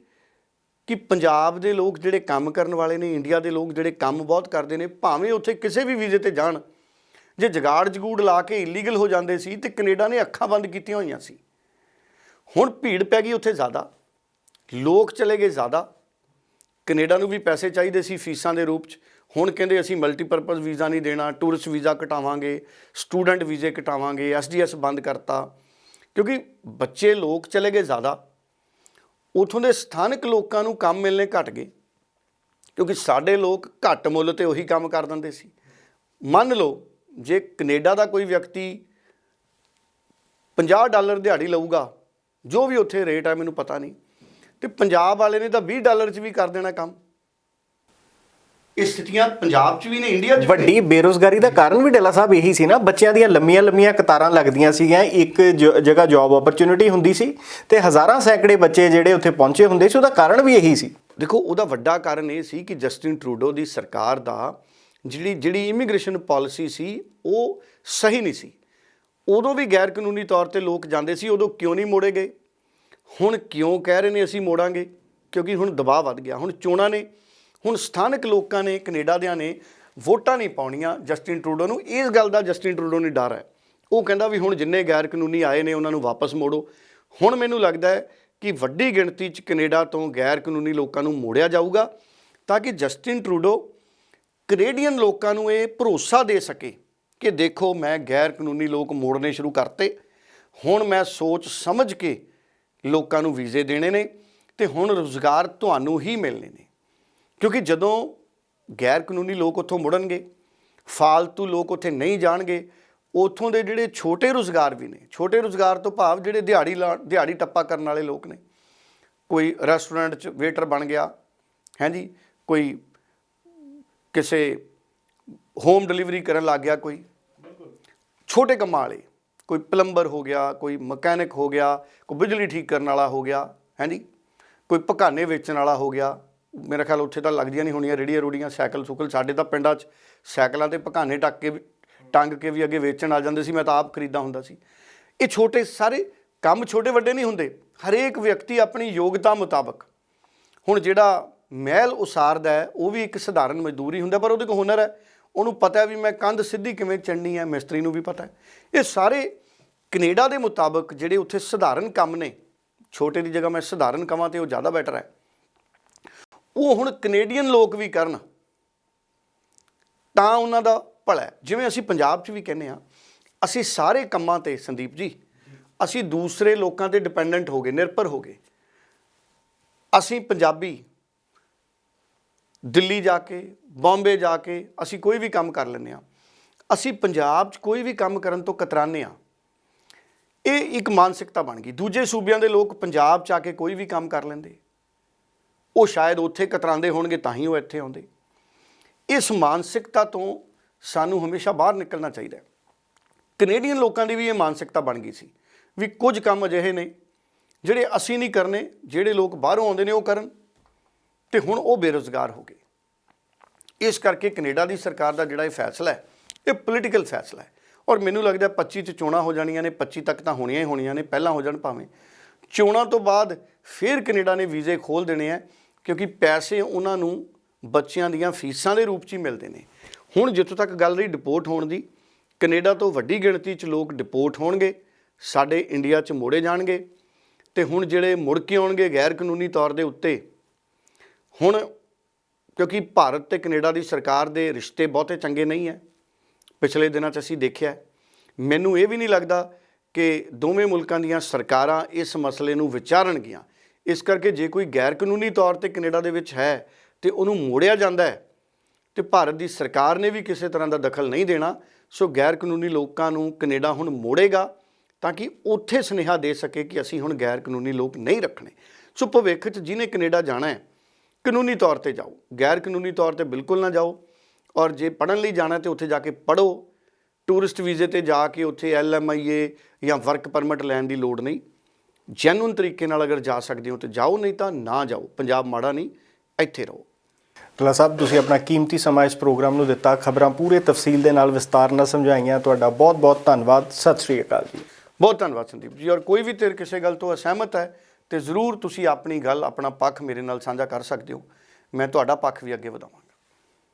ਕਿ ਪੰਜਾਬ ਦੇ ਲੋਕ ਜਿਹੜੇ ਕੰਮ ਕਰਨ ਵਾਲੇ ਨੇ, ਇੰਡੀਆ ਦੇ ਲੋਕ ਜਿਹੜੇ ਕੰਮ ਬਹੁਤ ਕਰਦੇ ਨੇ, ਭਾਵੇਂ ਉੱਥੇ ਕਿਸੇ ਵੀ ਵੀਜ਼ੇ ਤੇ ਜਾਣ, ਜੇ ਜਗਾੜ ਜਗੂੜ ਲਾ ਕੇ ਇਲੀਗਲ ਹੋ ਜਾਂਦੇ ਸੀ ਤੇ ਕੈਨੇਡਾ ਨੇ ਅੱਖਾਂ ਬੰਦ ਕੀਤੀਆਂ ਹੋਈਆਂ ਸੀ। ਹੁਣ ਭੀੜ ਪੈ ਗਈ ਉੱਥੇ ਜ਼ਿਆਦਾ। ਲੋਕ ਚਲੇ ਗਏ ਜ਼ਿਆਦਾ। ਕੈਨੇਡਾ ਨੂੰ ਵੀ ਪੈਸੇ ਚਾਹੀਦੇ ਸੀ ਫੀਸਾਂ ਦੇ ਰੂਪ 'ਚ। ਹੁਣ ਕਹਿੰਦੇ ਅਸੀਂ ਮਲਟੀਪਰਪਸ ਵੀਜ਼ਾ ਨਹੀਂ ਦੇਣਾ, ਟੂਰਿਸਟ ਵੀਜ਼ਾ ਘਟਾਵਾਂਗੇ ਸਟੂਡੈਂਟ ਵੀਜ਼ੇ ਘਟਾਵਾਂਗੇ ਐਸਡੀਐਸ ਬੰਦ ਕਰਤਾ। ਕਿਉਂਕਿ ਬੱਚੇ ਲੋਕ ਚਲੇ ਗਏ ਜ਼ਿਆਦਾ। ਉਥੋਂ ਦੇ ਸਥਾਨਕ ਲੋਕਾਂ ਨੂੰ ਕੰਮ ਮਿਲਨੇ ਘਟ ਗਏ। ਕਿਉਂਕਿ ਸਾਡੇ ਲੋਕ ਘੱਟ ਮੁੱਲ ਤੇ ਉਹੀ ਕੰਮ ਕਰ ਦਿੰਦੇ ਸੀ। ਮੰਨ ਲਓ, ਜੇ ਕੈਨੇਡਾ ਦਾ ਕੋਈ ਵਿਅਕਤੀ 50 ਡਾਲਰ ਦਿਹਾੜੀ ਲਊਗਾ, ਜੋ ਵੀ ਉੱਥੇ ਰੇਟ ਹੈ, ਮੈਨੂੰ ਪਤਾ ਨਹੀਂ। ਤੇ ਪੰਜਾਬ ਵਾਲੇ ਨੇ ਤਾਂ 20 ਡਾਲਰ 'ਚ ਵੀ ਕਰ ਦੇਣਾ ਕੰਮ। ਇਹ ਸਥਿਤੀਆਂ ਪੰਜਾਬ 'ਚ ਵੀ ਨੇ ਇੰਡੀਆ 'ਚ। ਵੱਡੀ ਬੇਰੋਜ਼ਗਾਰੀ ਦਾ ਕਾਰਨ ਵੀ ਡੇਲਾ ਸਾਹਿਬ ਇਹੀ ਸੀ ਨਾ ਬੱਚਿਆਂ ਦੀਆਂ ਲੰਮੀਆਂ ਲੰਮੀਆਂ ਕਤਾਰਾਂ ਲੱਗਦੀਆਂ ਸੀਗੀਆਂ ਇੱਕ ਜ- ਜਗ੍ਹਾ ਜੌਬ ਓਪਰਚੁਨਿਟੀ ਹੁੰਦੀ ਸੀ ਤੇ ਹਜ਼ਾਰਾਂ ਸੈਂਕੜੇ ਬੱਚੇ ਜਿਹੜੇ ਉੱਥੇ ਪਹੁੰਚੇ ਹੁੰਦੇ ਸੀ ਉਹਦਾ ਕਾਰਨ ਵੀ ਇਹੀ ਸੀ। ਦੇਖੋ ਉਹਦਾ ਵੱਡਾ ਕਾਰਨ ਇਹ ਸੀ ਕਿ ਜਸਟਿਨ ਟਰੂਡੋ ਦੀ ਸਰਕਾਰ ਦਾ ਜਿਹੜੀ ਜਿਹੜੀ ਇਮੀਗ੍ਰੇਸ਼ਨ ਪਾਲਿਸੀ ਸੀ ਉਹ ਸਹੀ ਨਹੀਂ ਸੀ। ਉਦੋਂ ਵੀ ਗੈਰ ਕਾਨੂੰਨੀ ਤੌਰ ਤੇ ਲੋਕ ਜਾਂਦੇ ਸੀ ਉਦੋਂ ਕਿਉਂ ਨਹੀਂ ਮੋੜੇ ਗਏ? ਹੁਣ ਕਿਉਂ ਕਹਿ ਰਹੇ ਨੇ ਅਸੀਂ ਮੋੜਾਂਗੇ? ਕਿਉਂਕਿ ਹੁਣ ਦਬਾਅ ਵੱਧ ਗਿਆ। ਹੁਣ ਚੋਣਾਂ ਨੇ, ਹੁਣ ਸਥਾਨਕ ਲੋਕਾਂ ਨੇ, ਕੈਨੇਡਾ ਦਿਆਂ ਨੇ ਵੋਟਾਂ ਨਹੀਂ ਪਾਉਣੀਆਂ ਜਸਟਿਨ ਟਰੂਡੋ ਨੂੰ। ਇਸ ਗੱਲ ਦਾ ਜਸਟਿਨ ਟਰੂਡੋ ਨੂੰ ਡਰ ਹੈ। ਉਹ ਕਹਿੰਦਾ ਵੀ ਹੁਣ ਜਿੰਨੇ ਗੈਰ ਕਾਨੂੰਨੀ ਆਏ ਨੇ, ਉਹਨਾਂ ਨੂੰ ਵਾਪਸ ਮੋੜੋ। ਹੁਣ ਮੈਨੂੰ ਲੱਗਦਾ ਹੈ ਕਿ ਵੱਡੀ ਗਿਣਤੀ 'ਚ ਕੈਨੇਡਾ ਤੋਂ ਗੈਰ ਕਾਨੂੰਨੀ ਲੋਕਾਂ ਨੂੰ ਮੋੜਿਆ ਜਾਊਗਾ ਤਾਂ ਕਿ ਜਸਟਿਨ ਟਰੂਡੋ ਕੈਨੇਡੀਅਨ ਲੋਕਾਂ ਨੂੰ ਇਹ ਭਰੋਸਾ ਦੇ ਸਕੇ ਕਿ ਦੇਖੋ, ਮੈਂ ਗੈਰ ਕਾਨੂੰਨੀ ਲੋਕ ਮੋੜਨੇ ਸ਼ੁਰੂ ਕਰਤੇ। ਹੁਣ ਮੈਂ ਸੋਚ ਸਮਝ ਕੇ ਲੋਕਾਂ ਨੂੰ ਵੀਜ਼ੇ ਦੇਣੇ ਨੇ ਤੇ ਹੁਣ ਰੋਜ਼ਗਾਰ ਤੁਹਾਨੂੰ ਹੀ ਮਿਲਣੇ ਨੇ। ਕਿਉਂਕਿ ਜਦੋਂ ਗੈਰ ਕਾਨੂੰਨੀ ਲੋਕ ਉੱਥੋਂ ਮੁੜਨਗੇ, ਫਾਲਤੂ ਲੋਕ ਉੱਥੇ ਨਹੀਂ ਜਾਣਗੇ, ਉੱਥੋਂ ਦੇ ਜਿਹੜੇ ਛੋਟੇ ਰੋਜ਼ਗਾਰ ਵੀ ਨੇ, ਛੋਟੇ ਰੋਜ਼ਗਾਰ ਤੋਂ ਭਾਵ ਜਿਹੜੇ ਦਿਹਾੜੀ ਲਾ- ਦਿਹਾੜੀ ਟੱਪਾ ਕਰਨ ਵਾਲੇ ਲੋਕ ਨੇ। ਕੋਈ ਰੈਸਟੋਰੈਂਟ 'ਚ ਵੇਟਰ ਬਣ ਗਿਆ, ਹੈ ਕੋਈ ਕਿਸੇ ਹੋਮ ਡਿਲੀਵਰੀ ਕਰਨ ਲੱਗ ਗਿਆ ਕੋਈ। ਛੋਟੇ ਕੰਮਾਂ ਵਾਲੇ ਕੋਈ ਪਲੰਬਰ ਹੋ ਗਿਆ, ਕੋਈ ਮਕੈਨਿਕ ਹੋ ਗਿਆ, ਕੋਈ ਬਿਜਲੀ ਠੀਕ ਕਰਨ ਵਾਲਾ ਹੋ ਗਿਆ ਹੈਂਜੀ ਕੋਈ ਪਕਾਨੇ ਵੇਚਣ ਵਾਲਾ ਹੋ ਗਿਆ, ਮੇਰਾ ਖਿਆਲ ਉੱਥੇ ਤਾਂ ਲੱਗਦੀਆਂ ਨਹੀਂ ਹੋਣੀਆਂ ਰੇੜੀਆਂ ਰੂੜੀਆਂ, ਸਾਈਕਲ ਸੁਕਲ, ਸਾਡੇ ਤਾਂ ਪਿੰਡਾਂ 'ਚ ਸਾਈਕਲਾਂ ਤੇ ਪਕਾਨੇ ਟੱਕ ਕੇ ਵੀ- ਟੰਗ ਕੇ ਵੀ ਅੱਗੇ ਵੇਚਣ ਆ ਜਾਂਦੇ ਸੀ, ਮੈਂ ਤਾਂ ਆਪ ਖਰੀਦਾ ਹੁੰਦਾ ਸੀ। ਇਹ ਛੋਟੇ ਸਾਰੇ ਕੰਮ ਛੋਟੇ ਵੱਡੇ ਨਹੀਂ ਹੁੰਦੇ, ਹਰੇਕ ਵਿਅਕਤੀ ਆਪਣੀ ਯੋਗਤਾ ਮੁਤਾਬਕ। ਹੁਣ ਜਿਹੜਾ ਮਹਿਲ ਉਸਾਰਦਾ ਹੈ, ਉਹ ਵੀ ਇੱਕ ਸਧਾਰਨ ਮਜ਼ਦੂਰੀ ਹੁੰਦਾ, ਪਰ ਉਹਦੇ ਕੋਲ ਹੁਨਰ ਹੈ। ਉਹਨੂੰ ਪਤਾ ਵੀ ਮੈਂ ਕੰਧ ਸਿੱਧੀ ਕਿਵੇਂ ਚੜਨੀ ਹੈ, ਮਿਸਤਰੀ ਨੂੰ ਵੀ ਪਤਾ ਹੈ। ਇਹ ਸਾਰੇ ਕੈਨੇਡਾ ਦੇ ਮੁਤਾਬਕ ਜਿਹੜੇ ਉੱਥੇ ਸਧਾਰਨ ਕੰਮ ਨੇ, ਛੋਟੇ ਦੀ ਜਗ੍ਹਾ ਮੈਂ ਸਧਾਰਨ ਕਵਾਂ ਤੇ ਉਹ ਜ਼ਿਆਦਾ ਬੈਟਰ ਹੈ। ਉਹ ਹੁਣ ਕੈਨੇਡੀਅਨ ਲੋਕ ਵੀ ਕਰਨ, ਤਾਂ ਉਹਨਾਂ ਦਾ ਭਲਾ ਜਿਵੇਂ ਅਸੀਂ ਪੰਜਾਬ 'ਚ ਵੀ ਕਹਿੰਦੇ ਆ ਅਸੀਂ ਸਾਰੇ ਕੰਮਾਂ ਤੇ, ਸੰਦੀਪ ਜੀ, ਅਸੀਂ ਦੂਸਰੇ ਲੋਕਾਂ ਤੇ ਡਿਪੈਂਡੈਂਟ ਹੋ ਗਏ, ਨਿਰਭਰ ਹੋ ਗਏ। ਅਸੀਂ ਪੰਜਾਬੀ ਦਿੱਲੀ ਜਾ ਕੇ, ਬੰਬੇ ਜਾ ਕੇ ਅਸੀਂ ਕੋਈ ਵੀ ਕੰਮ ਕਰ ਲੈਂਦੇ ਆ ਅਸੀਂ ਪੰਜਾਬ 'ਚ ਕੋਈ ਵੀ ਕੰਮ ਕਰਨ ਤੋਂ ਕਤਰਾਨੇ ਆ ਇਹ ਇੱਕ ਮਾਨਸਿਕਤਾ ਬਣ ਗਈ। ਦੂਜੇ ਸੂਬਿਆਂ ਦੇ ਲੋਕ ਪੰਜਾਬ 'ਚ ਆ ਕੇ ਕੋਈ ਵੀ ਕੰਮ ਕਰ ਲੈਂਦੇ। ਉਹ ਸ਼ਾਇਦ ਉੱਥੇ ਕਤਰਾਉਂਦੇ ਹੋਣਗੇ, ਤਾਂ ਹੀ ਉਹ ਇੱਥੇ ਆਉਂਦੇ। ਇਸ ਮਾਨਸਿਕਤਾ ਤੋਂ ਸਾਨੂੰ ਹਮੇਸ਼ਾ ਬਾਹਰ ਨਿਕਲਣਾ ਚਾਹੀਦਾ ਹੈ। ਕੈਨੇਡੀਅਨ ਲੋਕਾਂ ਦੀ ਵੀ ਇਹ ਮਾਨਸਿਕਤਾ ਬਣ ਗਈ ਸੀ ਵੀ ਕੁਝ ਕੰਮ ਅਜਿਹੇ ਨੇ ਜਿਹੜੇ ਅਸੀਂ ਨਹੀਂ ਕਰਨੇ, ਜਿਹੜੇ ਲੋਕ ਬਾਹਰੋਂ ਆਉਂਦੇ ਨੇ ਉਹ ਕਰਨ। ਤੇ ਹੁਣ ਉਹ ਬੇਰੁਜ਼ਗਾਰ ਹੋ ਗਏ। ਇਸ ਕਰਕੇ ਕੈਨੇਡਾ ਦੀ ਸਰਕਾਰ ਦਾ ਜਿਹੜਾ ਇਹ ਫੈਸਲਾ ਹੈ, ਇਹ ਪੋਲੀਟੀਕਲ ਫੈਸਲਾ ਹੈ। ਔਰ ਮੈਨੂੰ ਲੱਗਦਾ 25 ਚ ਚੋਣਾਂ ਹੋ ਜਾਣੀਆਂ ਨੇ 25 ਤੱਕ ਤਾਂ ਹੋਣੀਆਂ ਹੀ ਹੋਣੀਆਂ ਨੇ, ਪਹਿਲਾਂ ਹੋ ਜਾਣ ਭਾਵੇਂ। ਚੋਣਾਂ ਤੋਂ ਬਾਅਦ ਫਿਰ ਕੈਨੇਡਾ ਨੇ ਵੀਜ਼ੇ ਖੋਲ ਦੇਣੇ ਆ, ਕਿਉਂਕਿ ਪੈਸੇ ਉਹਨਾਂ ਨੂੰ ਬੱਚਿਆਂ ਦੀਆਂ ਫੀਸਾਂ ਦੇ ਰੂਪ 'ਚ ਹੀ ਮਿਲਦੇ ਨੇ। ਹੁਣ ਜਿੱਥੋਂ ਤੱਕ ਗੱਲ ਰਹੀ ਡਿਪੋਰਟ ਹੋਣ ਦੀ, ਕੈਨੇਡਾ ਤੋਂ ਵੱਡੀ ਗਿਣਤੀ 'ਚ ਲੋਕ ਡਿਪੋਰਟ ਹੋਣਗੇ, ਸਾਡੇ ਇੰਡੀਆ 'ਚ ਮੋੜੇ ਜਾਣਗੇ, ਤੇ ਹੁਣ ਜਿਹੜੇ ਮੁੜ ਕੇ ਆਉਣਗੇ ਗੈਰ ਕਾਨੂੰਨੀ ਤੌਰ ਦੇ ਉੱਤੇ ਹੁਣ ਕਿਉਂਕਿ ਭਾਰਤ ਤੇ ਕੈਨੇਡਾ ਦੀ ਸਰਕਾਰ ਦੇ ਰਿਸ਼ਤੇ ਬਹੁਤੇ ਚੰਗੇ ਨਹੀਂ ਹੈ ਪਿਛਲੇ ਦਿਨਾਂ 'ਚ ਅਸੀਂ ਦੇਖਿਆ ਮੈਨੂੰ ਇਹ ਵੀ ਨਹੀਂ ਲੱਗਦਾ ਕਿ ਦੋਵੇਂ ਮੁਲਕਾਂ ਦੀਆਂ ਸਰਕਾਰਾਂ ਇਸ ਮਸਲੇ ਨੂੰ ਵਿਚਾਰਨਗੀਆਂ। ਇਸ ਕਰਕੇ ਜੇ ਕੋਈ ਗੈਰ ਕਾਨੂੰਨੀ ਤੌਰ ਤੇ ਕੈਨੇਡਾ ਦੇ ਵਿੱਚ ਹੈ ਤੇ ਉਹਨੂੰ ਮੋੜਿਆ ਜਾਂਦਾ ਹੈ ਤੇ ਭਾਰਤ ਦੀ ਸਰਕਾਰ ਨੇ ਵੀ ਕਿਸੇ ਤਰ੍ਹਾਂ ਦਾ ਦਖਲ ਨਹੀਂ ਦੇਣਾ, ਸੋ ਗੈਰ ਕਾਨੂੰਨੀ ਲੋਕਾਂ ਨੂੰ ਕੈਨੇਡਾ ਹੁਣ ਮੋੜੇਗਾ ਤਾਂ ਕਿ ਉੱਥੇ ਸੁਨੇਹਾ ਦੇ ਸਕੇ ਕਿ ਅਸੀਂ ਹੁਣ ਗੈਰ ਕਾਨੂੰਨੀ ਲੋਕ ਨਹੀਂ ਰੱਖਣੇ। ਸੋ ਭਵਿੱਖ 'ਚ ਜਿਹਨੇ ਕੈਨੇਡਾ ਜਾਣਾ ਹੈ ਕਾਨੂੰਨੀ ਤੌਰ ਤੇ ਜਾਓ। ਗੈਰ ਕਾਨੂੰਨੀ ਤੌਰ ਤੇ ਬਿਲਕੁਲ ਨਾ ਜਾਓ। ਔਰ ਜੇ ਪੜਨ ਲਈ ਜਾਣਾ ਤੇ ਉੱਥੇ ਜਾ ਕੇ ਪੜੋ ਟੂਰਿਸਟ ਵੀਜ਼ੇ ਤੇ ਜਾ ਕੇ ਉੱਥੇ ਐਲਐਮਆਈਏ ਜਾਂ ਵਰਕ ਪਰਮਿਟ ਲੈਣ ਦੀ ਲੋੜ ਨਹੀਂ। ਜੈਨੂਨ ਤਰੀਕੇ ਨਾਲ ਅਗਰ ਜਾ ਸਕਦੇ ਹੋ ਤੇ ਜਾਓ ਨਹੀਂ ਤਾਂ ਨਾ ਜਾਓ। ਪੰਜਾਬ ਮਾੜਾ ਨਹੀਂ ਇੱਥੇ ਰਹੋ। ਟਲਾ ਸਾਹਿਬ ਤੁਸੀਂ ਆਪਣਾ ਕੀਮਤੀ ਸਮਾਂ ਇਸ ਪ੍ਰੋਗਰਾਮ ਨੂੰ ਦਿੱਤਾ। ਖਬਰਾਂ ਪੂਰੇ ਤਫਸੀਲ ਦੇ ਨਾਲ ਵਿਸਤਾਰ ਨਾਲ ਸਮਝਾਈਆਂ। ਤੁਹਾਡਾ ਬਹੁਤ-ਬਹੁਤ ਧੰਨਵਾਦ। ਸਤਿ ਸ੍ਰੀ ਅਕਾਲ ਜੀ। ਬਹੁਤ ਧੰਨਵਾਦ ਸੰਦੀਪ ਜੀ। ਔਰ ਕੋਈ ਵੀ ਤੇਰ ਕਿਸੇ ਗੱਲ ਤੋਂ ਅਸਹਿਮਤ ਹੈ ਤੇ ਜ਼ਰੂਰ ਤੁਸੀਂ ਆਪਣੀ ਗੱਲ, ਆਪਣਾ ਪੱਖ ਮੇਰੇ ਨਾਲ ਸਾਂਝਾ ਕਰ ਸਕਦੇ ਹੋ। ਮੈਂ ਤੁਹਾਡਾ ਪੱਖ ਵੀ ਅੱਗੇ ਵਧਾਵਾਂਗਾ।